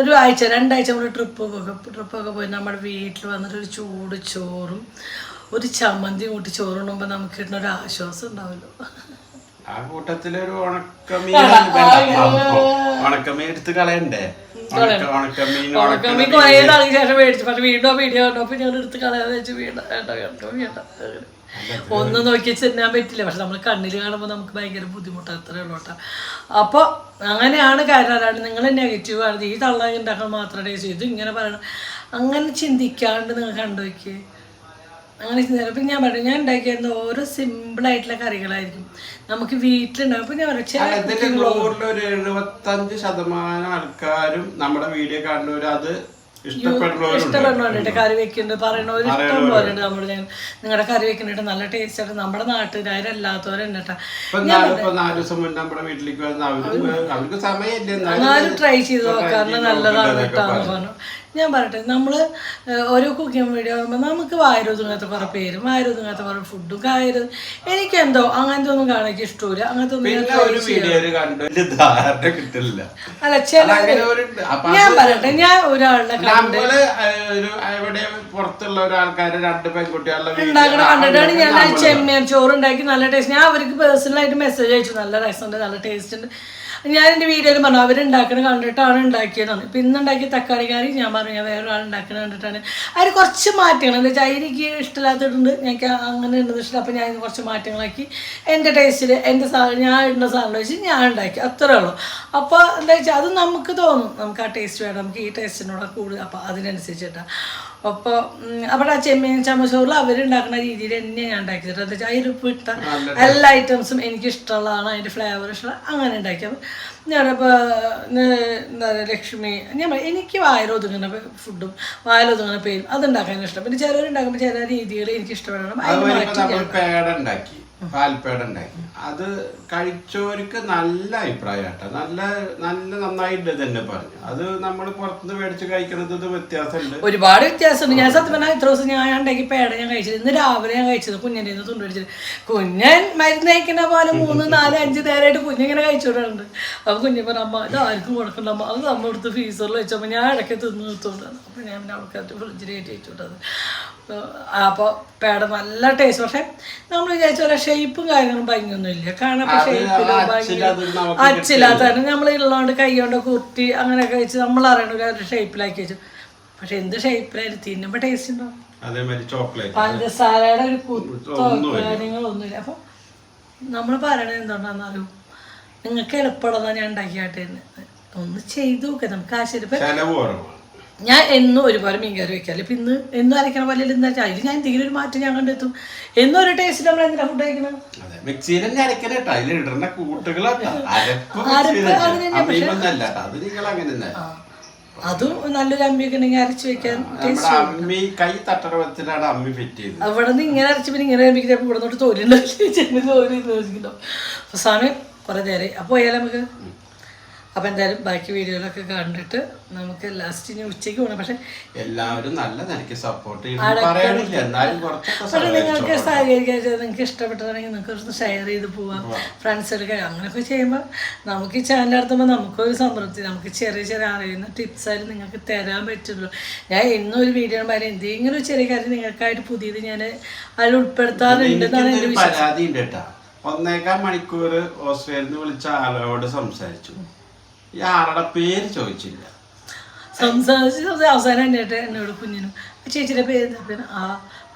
ഒരു ആഴ്ച രണ്ടാഴ്ച നമ്മൾ ട്രിപ്പ് പോകും ട്രിപ്പൊക്കെ പോയി നമ്മുടെ വീട്ടിൽ വന്നിട്ട് ഒരു ചൂട് ചോറും ഒരു ചമ്മന്തി കൂട്ടി ചോറുണ്ണുമ്പോൾ നമുക്ക് കിട്ടുന്ന ഒരു ആശ്വാസം ഉണ്ടാവല്ലോ. ആ കൂട്ടത്തിലൊരു ഉണക്കമീൻ ഉണക്കമീൻ എടുത്ത് കളയണ്ടേ? ഉണക്ക- ഉണക്കമീൻ ഉണക്കമ്മി ഉണക്കമീൻ കുറേ നാൾക്ക് ശേഷം മേടിച്ചു. പക്ഷെ വീണ്ടും വീഡിയോ കണ്ടു അപ്പൊ ഞങ്ങൾ എടുത്ത് കളയാന്ന് വെച്ച് വീണ്ട വേണ്ട വേണ്ട വേണ്ട. അങ്ങനെ. ഒന്നും നോക്കി ചെന്നാൻ പറ്റില്ല. പക്ഷെ നമ്മൾ കണ്ണിൽ കാണുമ്പോൾ നമുക്ക് ഭയങ്കര ബുദ്ധിമുട്ട്. അത്രേ ഉള്ളൂ കേട്ടോ. അപ്പോൾ അങ്ങനെയാണ് കാര്യം. നിങ്ങൾ നെഗറ്റീവ് ആണ് ഈ തള്ള ഉണ്ടാക്കാൻ മാത്രമേ ചെയ്തു. ഇങ്ങനെ പറയണം. അങ്ങനെ ചിന്തിക്കാണ്ട് നിങ്ങൾ കണ്ടു നോക്കിയേ. അങ്ങനെ ചിന്തിക്കാം അപ്പം ഞാൻ പറഞ്ഞു ഞാൻ ഉണ്ടാക്കിയിരുന്ന ഓരോ സിമ്പിളായിട്ടുള്ള കറികളായിരിക്കും നമുക്ക് വീട്ടിലുണ്ടാവും. അപ്പം ഞാൻ പറഞ്ഞു ഒരു എഴുപത്തഞ്ച് ശതമാനം ആൾക്കാരും നമ്മുടെ വീഡിയോ കാണുന്നവര് അത് ഇഷ്ടപ്പെടുന്നുണ്ട് കറി വെക്കുന്നുണ്ട്. പറയണവർ ഇഷ്ടം പോലെ ഉണ്ട് നമ്മൾ നിങ്ങളുടെ കറി വെക്കുന്നുണ്ട്. നല്ല ടേസ്റ്റ് ആണ്. നമ്മുടെ നാട്ടുകാരല്ലാത്തവരുണ്ട് കേട്ടോ. ട്രൈ ചെയ്ത് നോക്കാറുണ്ട് നല്ലതാണ് കേട്ടോ എന്ന് പറഞ്ഞു. ഞാൻ പറയട്ടെ നമ്മൾ ഓരോ കുക്കിംഗ് വീഡിയോ ആകുമ്പോൾ നമുക്ക് വായരൊതുങ്ങാത്ത കുറേ പേരും വായരൊതുങ്ങാത്ത കുറേ ഫുഡും കായരും എനിക്കെന്തോ അങ്ങനത്തെ ഒന്നും കാണാൻ ഇഷ്ടമില്ല അങ്ങനത്തെ ഒന്നും അല്ല ചില ഞാൻ പറയട്ടെ ഞാൻ ഒരാളുടെ പുറത്തുള്ള രണ്ട് പെൺകുട്ടികളുടെ ഉണ്ടാക്കണ കണ്ടിട്ടാണ് ഞാൻ ചെമ്മീൻ ചോറ് ഉണ്ടാക്കി നല്ല ടേസ്റ്റ് ഞാൻ അവർക്ക് പേഴ്സണലായിട്ട് മെസ്സേജ് അയച്ചു. നല്ല രസമുണ്ട് നല്ല ടേസ്റ്റ് ഉണ്ട്. ഞാൻ എന്റെ വീഡിയോയിൽ പറഞ്ഞു അവരുണ്ടാക്കണ കണ്ടിട്ടാണ് ഉണ്ടാക്കിയതാണ് ഇപ്പം ഇന്ന് ഉണ്ടാക്കിയ തക്കാളി കറി ഞാൻ പറഞ്ഞു ഞാൻ വേറെ ഒരാൾ ഉണ്ടാക്കണ കണ്ടിട്ടാണ്. അതിന് കുറച്ച് മാറ്റങ്ങൾ എന്താ വെച്ചാൽ എനിക്ക് ഇഷ്ടമില്ലാത്തതുണ്ട് എനിക്ക് അങ്ങനെ ഉണ്ടെന്ന് ഇഷ്ടം അപ്പോൾ ഞാൻ കുറച്ച് മാറ്റങ്ങളാക്കി. എന്റെ ടേസ്റ്റിൽ എന്റെ സാധനം ഞാൻ ഇടുന്ന സാധനം വെച്ച് ഞാൻ ഉണ്ടാക്കി അത്രേ ഉള്ളൂ. അപ്പോൾ എന്താ വെച്ചാൽ അത് നമുക്ക് തോന്നും നമുക്ക് ആ ടേസ്റ്റ് വേണം നമുക്ക് ഈ ടേസ്റ്റിനോട് കൂടുതൽ അപ്പോൾ അതിനനുസരിച്ചിട്ടാണ് അപ്പോൾ അവിടെ ആ ചെമ്മീൻ ചമ്മച്ചോറിൽ അവരുണ്ടാക്കുന്ന രീതിയിൽ തന്നെ ഞാൻ ഉണ്ടാക്കിയത്. എന്താ വെച്ചാൽ അതിൽ ഇട്ട എല്ലാ ഐറ്റംസും എനിക്ക് ഇഷ്ടമുള്ളതാണ്. അതിന്റെ ഫ്ലേവർ ഇഷ്ടം അങ്ങനെ ഉണ്ടാക്കിയത് ഞാനിപ്പോൾ എന്താ പറയുക ലക്ഷ്മി ഞാൻ എനിക്ക് വായലൊതുങ്ങുന്ന ഫുഡും വായലൊതുങ്ങുന്ന പേരും അതുണ്ടാക്കാൻ ഇഷ്ടം. പിന്നെ ചിലവരുണ്ടാക്കുമ്പോൾ ചില രീതികൾ എനിക്ക് ഇഷ്ടപ്പെടണം അതിന് മാറ്റി പാൽപ്പേട ഉണ്ടാക്കി അത് കഴിച്ചവർക്ക് നല്ല അഭിപ്രായമാട്ടോ. നല്ല നല്ല നന്നായിട്ട് തന്നെ പറഞ്ഞു. അത് നമ്മൾ പുറത്തുനിന്ന് മേടിച്ച് കഴിക്കുന്നത് വ്യത്യാസമുണ്ട് ഒരുപാട് വ്യത്യാസമുണ്ട് ഞാൻ സത്യം പറഞ്ഞാൽ ഇത്ര ദിവസം ഞാൻ ഉണ്ടാക്കി പേട ഞാൻ കഴിച്ചത്. ഇന്ന് രാവിലെ ഞാൻ കഴിച്ചത് കുഞ്ഞിന്റെ നിന്ന് തുണ്ട് പിടിച്ചത്. കുഞ്ഞൻ മരുന്ന് കഴിക്കുന്ന പോലെ മൂന്ന് നാല് അഞ്ച് നേരമായിട്ട് കുഞ്ഞിങ്ങനെ കഴിച്ചോണ്ട് അപ്പൊ കുഞ്ഞു പറഞ്ഞ അമ്മ ഇത് ആർക്കും കൊടുക്കണ്ട. അമ്മ അത് നമ്മൾ എടുത്ത് ഫീസറിൽ വെച്ചപ്പോൾ ഞാൻ ഇടയ്ക്ക് തിന്ന് നിർത്തുകൊണ്ടാണ് അപ്പൊ ഞാൻ പിന്നെ അവൾക്ക് ഫ്രിഡ്ജിൽ കയറ്റി വെച്ചുകൊണ്ടത്. അപ്പോൾ പേട നല്ല ടേസ്റ്റ് പക്ഷെ നമ്മൾ വിചാരിച്ച പോലെ ഷേപ്പും കാര്യങ്ങളും ഭംഗിയൊന്നും ഇല്ല കാരണം അപ്പം ഷേപ്പിലും ഭംഗി അച്ചില്ലാത്തതാണ് നമ്മൾ ഉള്ളതുകൊണ്ട് കൈ കൊണ്ട് കുത്തി അങ്ങനെയൊക്കെ വെച്ച് നമ്മൾ അറിയണ ഒരു ഷേപ്പിലാക്കി വെച്ചു. പക്ഷെ എന്ത് ഷേപ്പിലായാലും തിന്നുമ്പോൾ ടേസ്റ്റ് ഉണ്ടാവും പഞ്ചസാരയുടെ ഒരു കുത്തോ കാര്യങ്ങളൊന്നുമില്ല. അപ്പൊ നമ്മൾ പറയണത് എന്തുകൊണ്ടാണെന്ന് അറിയൂ നിങ്ങൾക്ക് എളുപ്പമുള്ളതാണ് ഞാൻ ഉണ്ടാക്കിയാട്ടെ ഒന്ന് ചെയ്തു നോക്കാം. നമുക്ക് കുറവാണ്. ഞാൻ എന്നും ഒരുപാട് മീൻകറി വയ്ക്കാറില്ല ഇപ്പം ഇന്ന് എന്നും അരയ്ക്കണ പോലെ എന്താ വെച്ചാൽ അതിൽ ഞാൻ എന്തെങ്കിലും ഒരു മാറ്റം ഞാൻ കണ്ടെത്തും. എന്നും ഒരു ടേസ്റ്റ് നമ്മൾ എന്തിനാ ഫുഡ് കഴിക്കണം? അതെ നല്ലൊരു അമ്മിയൊക്കെ ഉണ്ടെങ്കിൽ അരച്ച് വെക്കാൻ അവിടെ നിന്ന് ഇങ്ങനെ അരച്ച് പിന്നെ ഇങ്ങനെ അമ്മിക്ക് ഇവിടെ നിന്നോട്ട് തോലുണ്ടാവില്ല. തോലി അവസാനം കുറേ നേരം അപ്പോൾ പോയാലോ നമുക്ക്? അപ്പോൾ എന്തായാലും ബാക്കി വീഡിയോകളൊക്കെ കണ്ടിട്ട് നമുക്ക് ലാസ്റ്റ് ഇനി ഉച്ചയ്ക്ക് പോകണം പക്ഷെ എല്ലാവരും നല്ല നിലയ്ക്ക് സപ്പോർട്ട് നിങ്ങൾക്ക് സഹകരിക്കാൻ നിങ്ങൾക്ക് ഇഷ്ടപ്പെട്ടതാണെങ്കിൽ നിങ്ങൾക്ക് കുറച്ച് ഷെയർ ചെയ്ത് പോവാം. ഫ്രണ്ട്സ് എടുക്കുക അങ്ങനെയൊക്കെ ചെയ്യുമ്പോൾ നമുക്ക് ഈ ചാനൽ നടത്തുമ്പോൾ നമുക്കൊരു സംതൃപ്തി. നമുക്ക് ചെറിയ ചെറിയ അറിയുന്ന ടിപ്സ് ആയാലും നിങ്ങൾക്ക് തരാൻ പറ്റുള്ളൂ. ഞാൻ എന്നും ഒരു വീഡിയോ പറയാൻ എന്തെങ്കിലും ഒരു ചെറിയ കാര്യം നിങ്ങൾക്കായിട്ട് പുതിയത് ഞാൻ അതിൽ ഉൾപ്പെടുത്താറുണ്ട് എന്നാണ് എന്റെ വിശ്വാസം. ഒന്നേകാൽ മണിക്കൂർ ഓസ്ട്രേലിയയിൽ നിന്ന് വിളിച്ച ആളോട് സംസാരിച്ചു. ഈ ആരുടെ പേര് ചോദിച്ചില്ല സംസാരിച്ച് അവസാനം എന്നിട്ട് എന്നോട് കുഞ്ഞിനും "ആ ചേച്ചിയുടെ പേര് എന്താ?" പിന്നെ ആ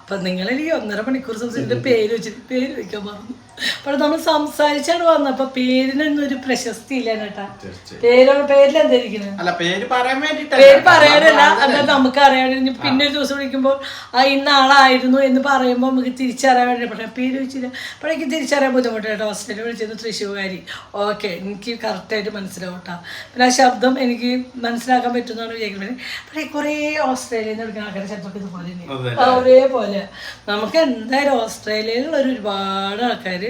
അപ്പം നിങ്ങളെനിക്ക് ഒന്നര മണിക്കൂർ സംസാരിച്ചിട്ട് പേര് വെച്ചിട്ട് പേര് വെക്കാൻ പറഞ്ഞു അപ്പോൾ നമ്മൾ സംസാരിച്ചാണ് വന്നപ്പോൾ പേരിനൊന്നും ഒരു പ്രശസ്തി ഇല്ല കേട്ടാ. പേരോ പേര് പേരിലെന്തായിരിക്കുന്നത് അല്ല പേര് പറയാൻ വേണ്ടിട്ടല്ല പേര് പറയാനല്ല. അത് നമുക്ക് അറിയാൻ വേണ്ടി. പിന്നെ ഒരു ദിവസം വിളിക്കുമ്പോൾ ആ ഇന്ന ആളായിരുന്നു എന്ന് പറയുമ്പോൾ നമുക്ക് തിരിച്ചറിയാൻ വേണ്ടി. പക്ഷേ പേര് വെച്ചില്ല അപ്പോൾ എനിക്ക് തിരിച്ചറിയാൻ ബുദ്ധിമുട്ട് കേട്ടോ. ഹോസ്റ്റലിൽ വിളിച്ചത് തൃശ്ശൂർകാരി. ഓക്കെ എനിക്ക് കറക്റ്റായിട്ട് മനസ്സിലാവും കേട്ടോ. പിന്നെ ആ ശബ്ദം എനിക്ക് മനസ്സിലാക്കാൻ പറ്റുന്നതാണ് വിചാരിക്കുന്നത്. പക്ഷേ കുറേ ഓസ്ട്രേലിയയിൽ നിന്ന് എടുക്കുന്ന ആൾക്കാരുടെ ശബ്ദമൊക്കെ ഇതുപോലെ തന്നെ. ഒരേപോലെ. നമുക്ക് എന്തായാലും ഓസ്ട്രേലിയയിലുള്ള ഒരു ഒരുപാട് ആൾക്കാർ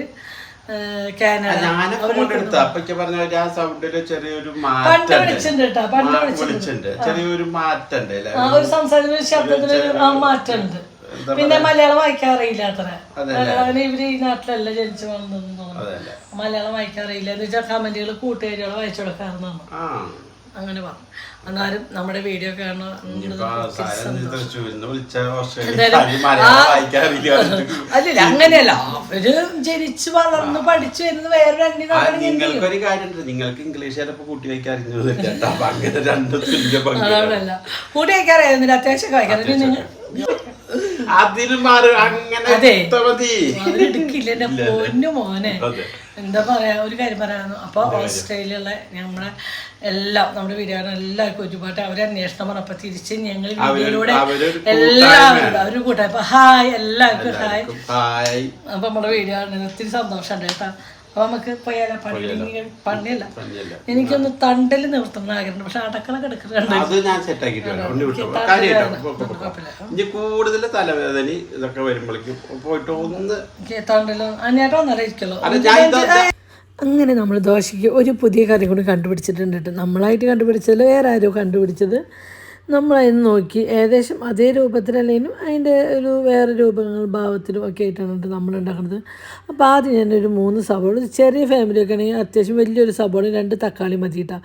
ചെറിയൊരു പണ്ട് മാറ്റം വിളിച്ചിട്ടുണ്ട് കേട്ടോ പണ്ട് വിളിച്ചിട്ടുണ്ട്. ചെറിയൊരു മാറ്റണ്ട് ഒരു സംസാരത്തിന് ശബ്ദത്തിന് ആ മാറ്റമുണ്ട്. പിന്നെ മലയാളം വായിക്കാറില്ല അത്ര. മലയാളം ഇവർ ഈ നാട്ടിലല്ല ജനിച്ചു വളർന്നതെന്ന് തോന്നുന്നു. മലയാളം വായിക്കാറില്ല എന്ന് വെച്ചാൽ കമന്റുകൾ കൂട്ടുകാരികൾ വായിച്ചു കൊടുക്കാറുണ്ടാണ് ആ. അങ്ങനെ പറഞ്ഞു. എന്നാലും നമ്മുടെ വീഡിയോ [laughs] അല്ലല്ല അങ്ങനെയല്ല. അവർ ജനിച്ചു വളർന്ന് പഠിച്ചു വരുന്നത് വേറൊരു നിങ്ങൾക്കൊരു കാര്യമുണ്ട്. നിങ്ങൾക്ക് ഇംഗ്ലീഷ് ചിലപ്പോ കൂട്ടി വയ്ക്കാൻ അറിഞ്ഞത് കേട്ടോ വയ്ക്കാൻ? അറിയുന്നില്ല അത്യാവശ്യം വായിക്കാൻ അതിന് അങ്ങനെ എന്റെ പൊന്നു മോനെ. എന്താ പറയാ ഒരു കാര്യം പറയാന്നു അപ്പൊ ഓസ്ട്രേലിയയിലെ നമ്മളെ എല്ലാം നമ്മുടെ വീഡിയോ എല്ലാവർക്കും ഒരുപാട് അവരെ അന്വേഷണം പറഞ്ഞപ്പോ തിരിച്ച് ഞങ്ങൾ വീഡിയോയിലൂടെ അവരൊരു എല്ലാവരും അവർ കൂട്ടായി അപ്പൊ ഹായ് എല്ലാവർക്കും ഹായ്. അപ്പൊ നമ്മുടെ വീഡിയോ ഒത്തിരി സന്തോഷമുണ്ട് കേട്ടോ. അപ്പൊ നമുക്ക് പോയാലോ പള്ളി പള്ളിയല്ല എനിക്കൊന്ന് തണ്ടൽ നിർത്തണം ആഗ്രഹം പക്ഷെ കൂടുതൽ തലവേദന ഇതൊക്കെ വരുമ്പോഴേക്കും പോയിട്ട് ഒന്ന് അങ്ങനെ നമ്മൾ ദോശയ്ക്ക് ഒരു പുതിയ കറി കൂടി കണ്ടുപിടിച്ചിട്ടുണ്ട് കേട്ടോ. നമ്മളായിട്ട് കണ്ടുപിടിച്ചതിൽ വേറെ ആരോ കണ്ടുപിടിച്ചത്. നമ്മളതിന് നോക്കി ഏകദേശം അതേ രൂപത്തിലല്ലെങ്കിലും അതിന്റെ ഒരു വേറെ രൂപങ്ങൾ ഭാവത്തിലും ഒക്കെ ആയിട്ടാണ് കേട്ടോ നമ്മൾ ഉണ്ടാക്കുന്നത് അപ്പോൾ ആദ്യം ഞാനൊരു മൂന്ന് സബോള ചെറിയ ഫാമിലിയൊക്കെ ആണെങ്കിൽ അത്യാവശ്യം വലിയൊരു സബോള രണ്ട് തക്കാളി മതി കേട്ടോ.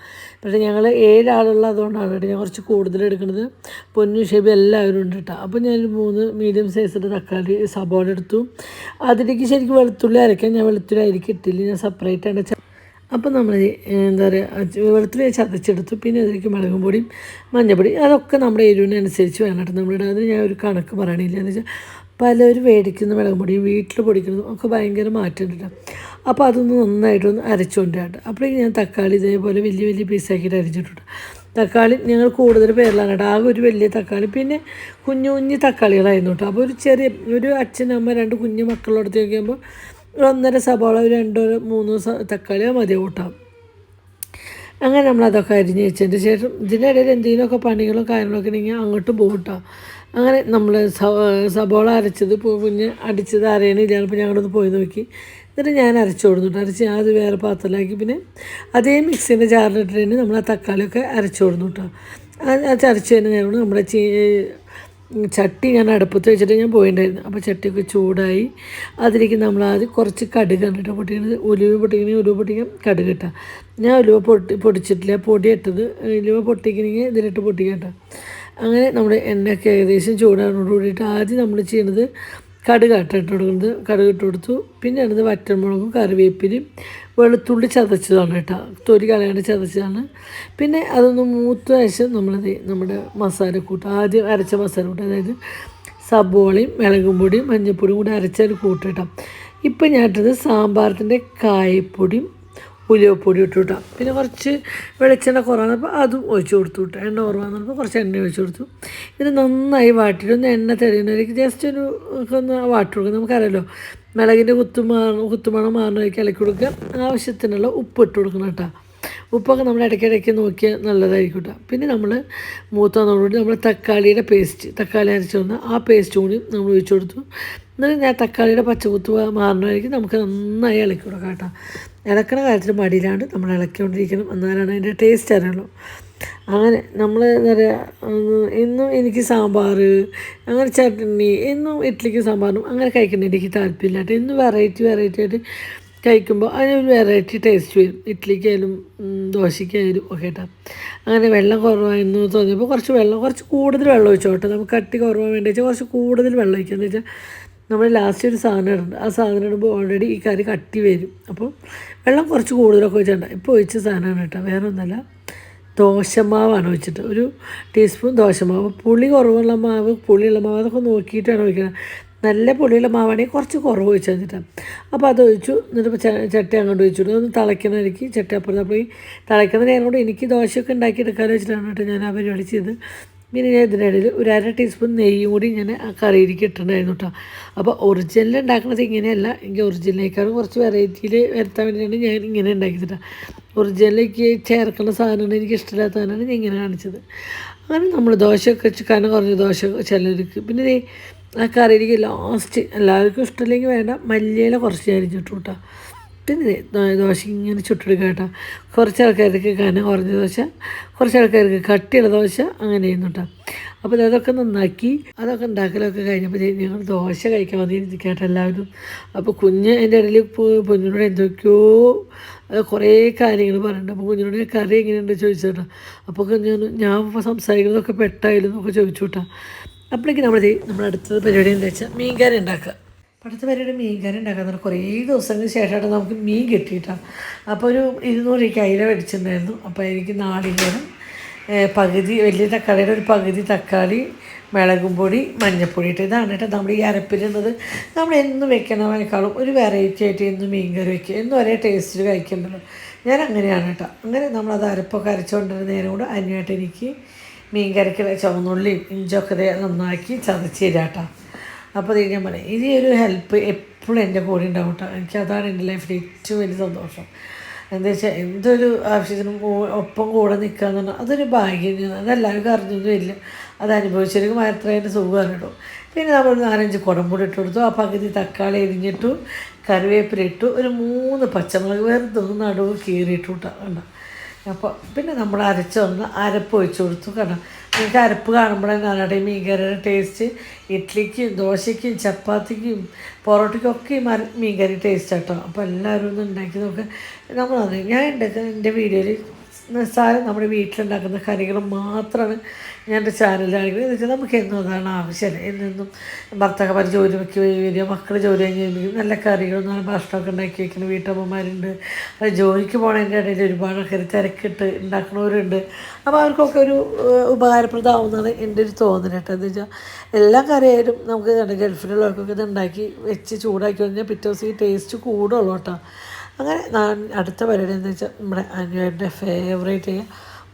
പക്ഷേ ഞങ്ങൾ ഏഴാളുള്ള അതുകൊണ്ടാണ് കേട്ടോ ഞാൻ കുറച്ച് കൂടുതൽ എടുക്കുന്നത്. പൊന്നു ഷേബി എല്ലാവരും ഉണ്ട് കേട്ടോ. അപ്പോൾ ഞാനൊരു മൂന്ന് മീഡിയം സൈസിന്റെ തക്കാളി സബോള എടുത്തു. അതിലേക്ക് ശരിക്കും വെളുത്തുള്ളി അരയ്ക്കാൻ ഞാൻ വെളുത്തുള്ളി അരിക്കിട്ടില്ല ഞാൻ സെപ്പറേറ്റ് ആണ്. അപ്പോൾ നമ്മൾ എന്താ പറയുക വെളുത്തുള്ളി ചതച്ചെടുത്തു. പിന്നെ അതിലേക്ക് മുളകും പൊടിയും മഞ്ഞപ്പൊടി അതൊക്കെ നമ്മുടെ എരിവിനനുസരിച്ച് വേണം കേട്ടോ അതിന് ഞാൻ ഒരു കണക്ക് പറയണില്ല. എന്ന് വെച്ചാൽ പലരും മേടിക്കുന്ന മുളകും പൊടിയും വീട്ടിൽ പൊടിക്കുന്നതും ഒക്കെ ഭയങ്കര കേട്ടോ. അപ്പോൾ അതൊന്ന് നന്നായിട്ടൊന്ന് അരച്ചുകൊണ്ട് കേട്ടോ. അപ്പോഴേക്കും ഞാൻ തക്കാളി ഇതേപോലെ വലിയ വലിയ പീസാക്കിയിട്ട് അരച്ചിട്ടുണ്ട് തക്കാളി ഞങ്ങൾ കൂടുതൽ പേരിലാണ് കേട്ടോ. ആകെ ഒരു വലിയ തക്കാളി. പിന്നെ കുഞ്ഞു കുഞ്ഞു തക്കാളികളായിരുന്നു കേട്ടോ. അപ്പോൾ ഒരു ചെറിയ ഒരു അച്ഛനമ്മ രണ്ട് കുഞ്ഞു മക്കളുടെ അടുത്ത് ഒരു ഒന്നര സവാള ഒരു രണ്ടോ മൂന്നോ തക്കാളിയോ തക്കാളി മതി കൂട്ടാം. അങ്ങനെ നമ്മൾ അതൊക്കെ അരിഞ്ഞ് വെച്ചതിന് ശേഷം ഇതിന്റെ ഇടയിൽ എന്തെങ്കിലുമൊക്കെ പണികളോ കാര്യങ്ങളൊക്കെ ഉണ്ടെങ്കിൽ അങ്ങോട്ട് പോകട്ടോ അങ്ങനെ നമ്മൾ സബോള അരച്ചത് പിന്നെ അടിച്ചത് അറിയണില്ല അപ്പോൾ ഞങ്ങളൊന്ന് പോയി നോക്കി. എന്നിട്ട് ഞാൻ അരച്ചു കൊടുത്തിട്ട് അരച്ച് ഞാൻ അത് വേറെ പാത്രത്തിലാക്കി. പിന്നെ അതേ മിക്സിന്റെ ജാറിലിട്ടിട്ട് നമ്മൾ ആ തക്കാളിയൊക്കെ അരച്ചു കൊടുത്തു കേട്ടോ. അത് അരച്ചു തന്നെ നമ്മുടെ ചീ ചട്ടി ഞാൻ അടുപ്പത്ത് വെച്ചിട്ട് ഞാൻ പോയിട്ടുണ്ടായിരുന്നു അപ്പോൾ ചട്ടിയൊക്കെ ചൂടായി. അതിലേക്ക് നമ്മൾ ആദ്യം കുറച്ച് കടുകാണ് കേട്ടോ പൊട്ടിക്കുന്നത് ഉലുവ പൊട്ടിക്കണമെങ്കിൽ ഉലുവ പൊട്ടിക്കാൻ കടുക് ഇട്ടാൽ ഞാൻ ഉലുവ പൊട്ടി പൊടിച്ചിട്ടില്ല. പൊടി ഇട്ടത്. ഉലുവ പൊട്ടിക്കണമെങ്കിൽ ഇതിലിട്ട് പൊട്ടിക്കാം കേട്ടോ. അങ്ങനെ നമ്മുടെ എണ്ണയൊക്കെ ഏകദേശം ചൂടാനോട് കൂടിയിട്ട് ആദ്യം നമ്മൾ ചെയ്യുന്നത് കടുകാട്ട ഇട്ട് കൊടുക്കുന്നത്. കടുക് ഇട്ട് കൊടുത്തു. പിന്നെ അടുത്ത് വറ്റൽമുളകും കറിവേപ്പിലും വെളുത്തുള്ളി ചതച്ചതാണ് കേട്ടോ. തൊലി കളയാണ്ട് ചതച്ചതാണ്. പിന്നെ അതൊന്ന് മൂത്ത ശേഷം നമ്മളത് നമ്മുടെ മസാലക്കൂട്ട് ആദ്യം അരച്ച മസാലക്കൂട്ട് അതായത് സബോളയും മുളകും പൊടിയും മഞ്ഞൾപ്പൊടിയും കൂടി അരച്ചൊരു കൂട്ടിട്ടാം കേട്ടോ ഇപ്പം ഞാൻ ഇട്ടത് സാമ്പാറത്തിന്റെ കായപ്പൊടിയും ഉലുവപ്പൊടി ഇട്ട് വിട്ടാം പിന്നെ കുറച്ച് വെളിച്ചെണ്ണ കുറവാണപ്പോൾ അതും ഒഴിച്ചു കൊടുത്തു കേട്ടോ എണ്ണ കുറവാന്ന് പറഞ്ഞപ്പോൾ കുറച്ച് എണ്ണ ഒഴിച്ചു കൊടുത്തു. ഇത് നന്നായി വാട്ടിയിട്ട് ഒന്ന് എണ്ണ തെളിയുന്നവരേക്ക് ജസ്റ്റ് ഒരു ഒന്ന് വാട്ടി കൊടുക്കുക നമുക്കറിയാലോ മിളകിന്റെ കുത്തു മാറ കുത്തുമണം മാറുന്നവരേക്ക് ഇളക്കി കൊടുക്കുക ആവശ്യത്തിനുള്ള ഉപ്പ് ഇട്ട് കൊടുക്കണം കേട്ടോ. ഉപ്പൊക്കെ നമ്മൾ ഇടയ്ക്കിടയ്ക്ക് നോക്കിയാൽ നല്ലതായിരിക്കും കേട്ടോ പിന്നെ നമ്മൾ മൂത്തതോടുകൂടി നമ്മൾ തക്കാളിയുടെ പേസ്റ്റ് തക്കാളി അരച്ച് വന്ന ആ പേസ്റ്റ് കൂടി നമ്മൾ ഒഴിച്ചു കൊടുത്തു. എന്നിട്ട് ഞാൻ തക്കാളിയുടെ പച്ചക്കുത്ത് മാറണമായിരിക്കും നമുക്ക് നന്നായി ഇളക്കി കൊടുക്കാം കേട്ടോ. ഇളക്കണ കാര്യത്തിൽ മടിയിലാണ്ട് നമ്മൾ ഇളക്കിക്കൊണ്ടിരിക്കണം. എന്നാലാണ് അതിന്റെ ടേസ്റ്റ് അറിയുള്ളൂ. അങ്ങനെ നമ്മൾ എന്താ പറയുക എന്നും എനിക്ക് സാമ്പാർ അങ്ങനെ ചട്നി എന്നും ഇഡ്ഡലിക്ക് സാമ്പാറും അങ്ങനെ കഴിക്കുന്ന എനിക്ക് താല്പര്യമില്ല കേട്ടോ എന്നും വെറൈറ്റി വെറൈറ്റി ആയിട്ട് കഴിക്കുമ്പോൾ അതിനൊരു വെറൈറ്റി ടേസ്റ്റ് വരും. ഇഡ്ഡലിക്കായാലും ഉം, ദോശയ്ക്കായാലും ഒക്കെ കേട്ടോ അങ്ങനെ വെള്ളം കുറവായിരുന്നു തോന്നിയപ്പോൾ കുറച്ച് വെള്ളം കുറച്ച് കൂടുതൽ വെള്ളം ഒഴിച്ചോട്ടെ. നമുക്ക് കട്ടി കുറവാൻ വേണ്ടി വെച്ചാൽ കുറച്ച് കൂടുതൽ വെള്ളം ഒഴിക്കുക എന്ന് വെച്ചാൽ നമ്മൾ ലാസ്റ്റ് ഒരു സാധനം ഇടുന്നുണ്ട് ആ സാധനം ഇടുമ്പോൾ ഓൾറെഡി ഈ കറി കട്ടി വരും. അപ്പോൾ വെള്ളം കുറച്ച് കൂടുതലൊക്കെ ഒഴിച്ചിട്ടുണ്ട് ഇപ്പോൾ ഒഴിച്ച സാധനമാണ് കേട്ടോ. വേറെ ഒന്നല്ല ദോശമാവാണ് ഒഴിച്ചിട്ട്. ഒരു ടീസ്പൂൺ ദോശമാവ്. പുളി കുറവുള്ള മാവ് പുളിയുള്ള മാവ് അതൊക്കെ നോക്കിയിട്ടാണ് ഒഴിക്കുന്നത് നല്ല പുളിയുള്ള മാവാണെങ്കിൽ കുറച്ച് കുറവ് ഒഴിച്ചു തന്നിട്ടാണ് അപ്പോൾ അത് ഒഴിച്ചു. എന്നിട്ട് ഇപ്പോൾ ച- ചട്ടി അങ്ങോട്ട് ഒഴിച്ചിട്ട് ഒന്ന് തിളയ്ക്കണമായിരിക്കും ചട്ടി അപ്പുറത്ത്. അപ്പോൾ ഈ തിളയ്ക്കുന്ന നേരം കൂടെ എനിക്ക് ദോശയൊക്കെ ഉണ്ടാക്കി എടുക്കാമെന്ന് വെച്ചിട്ടാണ് കേട്ടോ ഞാൻ ആ പരിപാടി ചെയ്ത് പിന്നെ ഞാൻ ഇതിനിടയിൽ ഒരു അര ടീസ്പൂൺ നെയ്യും കൂടി ഞാൻ ആ കറിയിലേക്ക് ഇട്ടിട്ടുണ്ടായിരുന്നു കേട്ടോ അപ്പോൾ ഒറിജിനൽ ഉണ്ടാക്കുന്നത് ഇങ്ങനെയല്ല. എനിക്ക് ഒറിജിനലിനേക്കാളും കുറച്ച് വെറൈറ്റിയിൽ വരുത്താൻ വേണ്ടിയിട്ടാണ് ഞാൻ ഇങ്ങനെ ഉണ്ടാക്കിയിട്ട് ഒറിജിനലിലേക്ക് ചേർക്കുന്ന സാധനമാണ് എനിക്ക് ഇഷ്ടമില്ലാത്ത സാധനമാണ് ഞാൻ ഇങ്ങനെ കാണിച്ചത്. അങ്ങനെ നമ്മൾ ദോശയൊക്കെ കനം കുറഞ്ഞ ദോശ ചിലർക്ക് പിന്നെ ആ കറിയിലേക്ക് ലാസ്റ്റ് എല്ലാവർക്കും ഇഷ്ടമില്ലെങ്കിൽ വേണ്ട. മല്ലിയില കുറച്ച് ഞാൻ അരിഞ്ഞിട്ടു കേട്ടോ പിന്നെ ദോശ ഇങ്ങനെ ചുട്ടെടുക്കുക കേട്ടോ. കുറച്ച് ആൾക്കാർക്ക് കനം കുറഞ്ഞ ദോശ കുറച്ച് ആൾക്കാർക്ക് കട്ടിയുള്ള ദോശ അങ്ങനെ ചെയ്യുന്നു കേട്ടോ. അപ്പോൾ അതൊക്കെ നന്നാക്കി അതൊക്കെ ഉണ്ടാക്കലൊക്കെ കഴിഞ്ഞപ്പോൾ ഞങ്ങൾ ദോശ കഴിക്കാൻ വന്നിരുന്നു കേട്ടോ എല്ലാവരും. അപ്പോൾ കുഞ്ഞ് എന്റെ ഇടയിൽ കുഞ്ഞിനോട് എന്തൊക്കെയോ കുറേ കാര്യങ്ങൾ പറയുന്നുണ്ട് അപ്പോൾ കുഞ്ഞിനോട് കറി എങ്ങനെയുണ്ട് ചോദിച്ചോട്ടോ അപ്പോൾ ഞാൻ ഞാൻ സംസാരിക്കുന്നതൊക്കെ പെട്ടായാലും എന്നൊക്കെ ചോദിച്ചു കേട്ടോ. അപ്പോഴേക്കും നമ്മൾ നമ്മുടെ അടുത്തത് പരിപാടി എന്താ വെച്ചാൽ മീൻകറി ഉണ്ടാക്കുക. അടുത്ത മീൻ മീൻകറി ഉണ്ടാക്കാൻ കുറേ ദിവസങ്ങൾക്ക് ശേഷമാണ് നമുക്ക് മീൻ കിട്ടിയിട്ടാണ് അപ്പോൾ ഒരു ഇരുന്നൂറ് അയില മേടിച്ചിട്ടുണ്ടായിരുന്നു. അപ്പോൾ എനിക്ക് നാളികേരം പകുതി വലിയ തക്കാളിയുടെ ഒരു പകുതി തക്കാളി മുളകും പൊടി മഞ്ഞൾപ്പൊടി ഇട്ട് ഇതാണ് കേട്ടോ നമ്മൾ ഈ അരപ്പിരുന്നത് നമ്മൾ എന്നും വെക്കണതിനേക്കാളും ഒരു വെറൈറ്റി ആയിട്ട് എന്നും മീൻ കറി വെക്കുക. എന്നും ഒരേ ടേസ്റ്റിൽ കഴിക്കണ്ടല്ലോ. ഞാൻ അങ്ങനെയാണ് കേട്ടോ. അങ്ങനെ നമ്മളത് അരപ്പൊക്കെ അരച്ചുകൊണ്ടിരുന്ന നേരം കൂടെ അതിനായിട്ട് എനിക്ക് മീൻ കറിക്കുള്ള ചുവന്നുള്ളിയും ഇഞ്ചൊക്കെ നന്നാക്കി ചതച്ച് തരാം കേട്ടോ. അപ്പോൾ ഇത് ഞാൻ പറയാം ഇനി ഒരു ഹെൽപ്പ് എപ്പോഴും എന്റെ കൂടെ ഉണ്ടാവും കേട്ടോ എനിക്ക് അതാണ് എന്റെ ലൈഫിൽ ഏറ്റവും വലിയ സന്തോഷം. എന്താ വെച്ചാൽ എന്തൊരു ആവശ്യത്തിനും ഒപ്പം കൂടെ നിൽക്കുക എന്ന് പറഞ്ഞാൽ അതൊരു ഭാഗ്യം അതെല്ലാവർക്കും അറിഞ്ഞൊന്നും ഇല്ല. അത് അനുഭവിച്ചവർക്ക് മാത്രമേ അതിന്റെ സുഖം കേട്ടോ പിന്നെ നമ്മൾ നാലഞ്ച് കുടമ്പൂടി ഇട്ട് കൊടുത്തു. ആ പകുതി തക്കാളി എരിഞ്ഞിട്ടു കറിവേപ്പില ഇട്ടു ഒരു മൂന്ന് പച്ചമുളക് വെറുതെ ഒന്ന് നടുവ് കീറിയിട്ടു കേട്ടോ അപ്പോൾ പിന്നെ നമ്മൾ അരച്ച് വന്ന് അരപ്പ് ഒഴിച്ച് കൊടുത്തു കണ്ടോ. നിങ്ങൾക്ക് അരപ്പ് കാണുമ്പോഴേ ഈ മീൻകറിയുടെ ടേസ്റ്റ് ഇഡ്ഡലിക്കും ദോശയ്ക്കും ചപ്പാത്തിക്കും പൊറോട്ടയ്ക്കും ഒക്കെ ഈ മീൻകറി ടേസ്റ്റ് കേട്ടോ അപ്പോൾ എല്ലാവരും ഒന്ന് ഉണ്ടാക്കി നോക്കുക നമ്മളത് ഞാൻ ഉണ്ടാക്കുന്ന എന്റെ വീഡിയോയിൽ നിസ്സാരം നമ്മുടെ വീട്ടിലുണ്ടാക്കുന്ന കറികൾ മാത്രമാണ് ഞാൻ എന്റെ കാണിക്കുന്നത്. എന്ന് വെച്ചാൽ നമുക്ക് എന്നും അതാണ് ആവശ്യം. എന്നെന്നും ഭർത്താക്കന്മാർ ജോലി വെക്കി വരിക മക്കൾ ജോലി കഴിഞ്ഞ് നല്ല കറികളും നല്ല ഭക്ഷണമൊക്കെ ഉണ്ടാക്കി വെക്കുന്ന വീട്ടമ്മമാരുണ്ട്. അത് ജോലിക്ക് പോണതിന്റെ ഇടയിൽ ഒരുപാട് ആൾക്കാർ തിരക്കിട്ട് ഉണ്ടാക്കുന്നവരുണ്ട്. അപ്പോൾ അവർക്കൊക്കെ ഒരു ഉപകാരപ്രദമാവുന്നതാണ് എന്റെ ഒരു തോന്നൽ കേട്ടോ. എന്ന് വെച്ചാൽ എല്ലാ കറിയായാലും നമുക്ക് ഗൾഫിലുള്ളവർക്കൊക്കെ ഇത് ഉണ്ടാക്കി വെച്ച് ചൂടാക്കി കഴിഞ്ഞാൽ പിറ്റേ ദിവസം ഈ ടേസ്റ്റ് കൂടുള്ളൂ കേട്ടോ. അങ്ങനെ ഞാൻ അടുത്ത പരിപാടി എന്ന് വെച്ചാൽ നമ്മുടെ അനുവേന്റെ ഫേവറേറ്റ്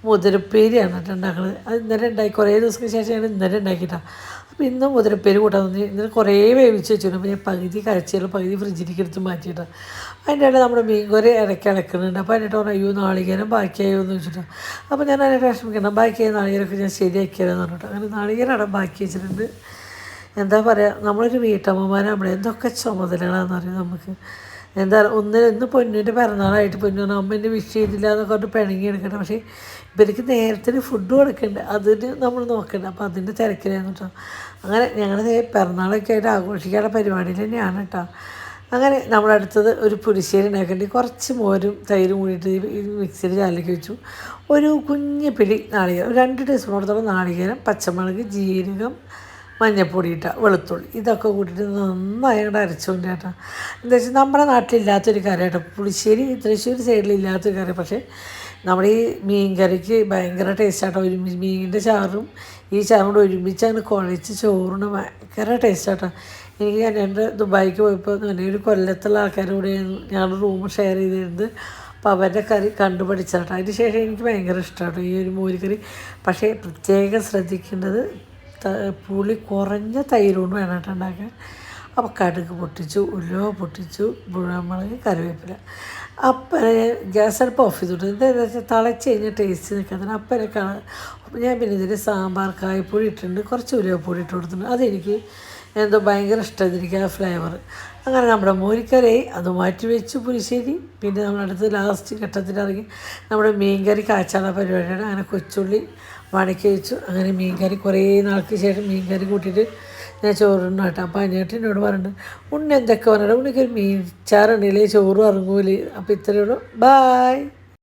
മുതിരപ്പേരിയാണ് കേട്ടോ ഉണ്ടാക്കുന്നത് അത് ഇന്നലെ ഉണ്ടാക്കി കുറേ ദിവസത്തിന് ശേഷമാണ് ഇന്നലെ ഉണ്ടാക്കിയിട്ടാണ് അപ്പോൾ ഇന്നും മുതിരപ്പേര് കൂട്ടാൻ തോന്നി ഇന്നലെ കുറേ വേവിച്ച് വെച്ചിരുന്നു. അപ്പോൾ ഞാൻ പകുതി കരച്ചിട്ട് പകുതി ഫ്രിഡ്ജിലേക്ക് എടുത്ത് മാറ്റിയിട്ടാണ് അതിന്റെ ഇടയിൽ നമ്മുടെ മീൻകറി ഇടയ്ക്ക് ഇടക്കുന്നുണ്ട് അപ്പോൾ അതിന്റെ പറഞ്ഞു അയ്യോ നാളികേരം ബാക്കിയായോ? എന്ന് വെച്ചിട്ടാണ് അപ്പോൾ ഞാൻ അതിനെ വിഷമിക്കണം ബാക്കിയായ നാളികേരമൊക്കെ ഞാൻ ശരിയാക്കിയാലെന്ന് പറഞ്ഞിട്ട്. അങ്ങനെ നാളികേരം അവിടെ ബാക്കി വെച്ചിട്ടുണ്ട്. എന്താ പറയുക നമ്മളൊരു വീട്ടമ്മമാരാകുമ്പോൾ എന്തൊക്കെ ചുമതലകളാണെന്ന് അറിയാം നമുക്ക്? എന്താ ഒന്ന് ഇന്ന് പൊന്നിന്റെ പിറന്നാളായിട്ട് പൊന്നു അമ്മ എന്നെ വിഷ് ചെയ്തില്ല എന്നൊക്കെ പറഞ്ഞിട്ട് പിണങ്ങി എടുക്കണം പക്ഷേ ഇവർക്ക് നേരത്തിന് ഫുഡ് കൊടുക്കണ്ട. അതിന് നമ്മൾ നോക്കണ്ട. അപ്പോൾ അതിന്റെ തിരക്കിലായിരുന്നു കേട്ടോ. അങ്ങനെ ഞങ്ങൾ പിറന്നാളൊക്കെ ആയിട്ട് ആഘോഷിക്കാനുള്ള പരിപാടിയിൽ തന്നെയാണ് കേട്ടോ. അങ്ങനെ നമ്മുടെ അടുത്തത് ഒരു പുരിശ്ശേരി ഉണ്ടാക്കേണ്ടി. കുറച്ച് മോരും തൈരും കൂടിയിട്ട് മിക്സിയിൽ ചാലിലേക്ക് വെച്ചു. ഒരു കുഞ്ഞ് പിടി നാളികേരം രണ്ട് ടീസ്പൂണോടത്തോളം നാളികേരം പച്ചമുളക് ജീരകം മഞ്ഞപ്പൊടി ഇട്ട വെളുത്തുള്ളി. ഇതൊക്കെ കൂട്ടിയിട്ട് അങ്ങനെ അരച്ചുകൊണ്ട് ചേട്ടാ. എന്താ വെച്ചാൽ നമ്മുടെ നാട്ടിലില്ലാത്തൊരു കറി കേട്ടോ പുളിശ്ശേരി തൃശ്ശൂർ സൈഡിലില്ലാത്തൊരു കറി പക്ഷേ നമ്മുടെ ഈ മീൻ കറിക്ക് ഭയങ്കര ടേസ്റ്റാട്ടോ. ഒരുമിച്ച് മീനിന്റെ ചാറും ഈ ചാറും കൂടെ ഒരുമിച്ച് അങ്ങനെ കുഴച്ച് ചോറിന് ഭയങ്കര ടേസ്റ്റാട്ടോ. എനിക്ക് എന്റെ ദുബായിക്ക് പോയപ്പോൾ എന്റെ ഒരു കൊല്ലത്തുള്ള ആൾക്കാരോട് ഞാൻ റൂം ഷെയർ ചെയ്തിരുന്നത് അപ്പോൾ അവരുടെ കറി കണ്ടുപഠിച്ചാട്ടോ അതിന് ശേഷം എനിക്ക് ഭയങ്കര ഇഷ്ടമാണ് ഈ ഒരു മോരുകറി. പക്ഷേ പ്രത്യേകം ശ്രദ്ധിക്കേണ്ടത് പുളി കുറഞ്ഞ തൈര് കൊണ്ട് വേണം ഉണ്ടാക്കാൻ. അപ്പോൾ കടുക് പൊട്ടിച്ചു ഉലുവ പൊട്ടിച്ചു മുഴുവൻ കറിവേപ്പില. അപ്പം ഗ്യാസ് അടുപ്പ് ഓഫ് ചെയ്തിട്ട് എന്താണെന്ന് വെച്ചാൽ തിളച്ച് കഴിഞ്ഞ് ടേസ്റ്റ് നിൽക്കുന്നതിന് അപ്പം കാണാൻ. ഞാൻ പിന്നെ ഇതിൽ സാമ്പാർ കായപ്പൊടി ഇട്ടിട്ടുണ്ട്. കുറച്ച് ഉലുവപ്പൊടി ഇട്ട് കൊടുത്തിട്ടുണ്ട്. അതെനിക്ക് എന്തോ ഭയങ്കര ഇഷ്ടമായിരുന്നു എനിക്ക് ആ ഫ്ലേവർ അങ്ങനെ നമ്മുടെ മോരിക്കറി അത് മാറ്റി വെച്ചു പുളിശ്ശേരി. പിന്നെ നമ്മളടുത്ത് ലാസ്റ്റ് ഘട്ടത്തിൽ ഇറങ്ങി നമ്മുടെ മീൻകറി കാച്ചാനുള്ള പരിപാടിയാണ്. അങ്ങനെ കൊച്ചുള്ളി വണക്കി വെച്ചു. അങ്ങനെ മീൻകറി കുറേ നാൾക്ക് ശേഷം മീൻകറി കൂട്ടിയിട്ട് ഞാൻ ചോറുണ്ണു കേട്ടോ. അപ്പോൾ അനിയേട്ടൻ എന്നോട് പറഞ്ഞിട്ട് ഉണ്ണി എന്തൊക്കെ? പറഞ്ഞിട്ട് ഉണ്ണിക്കൊരു മീൻ ചാറുണ്ടെങ്കിലേ ചോറും ഇറങ്ങൂലേ. അപ്പോൾ ഇത്രയുള്ളൂ ബായ്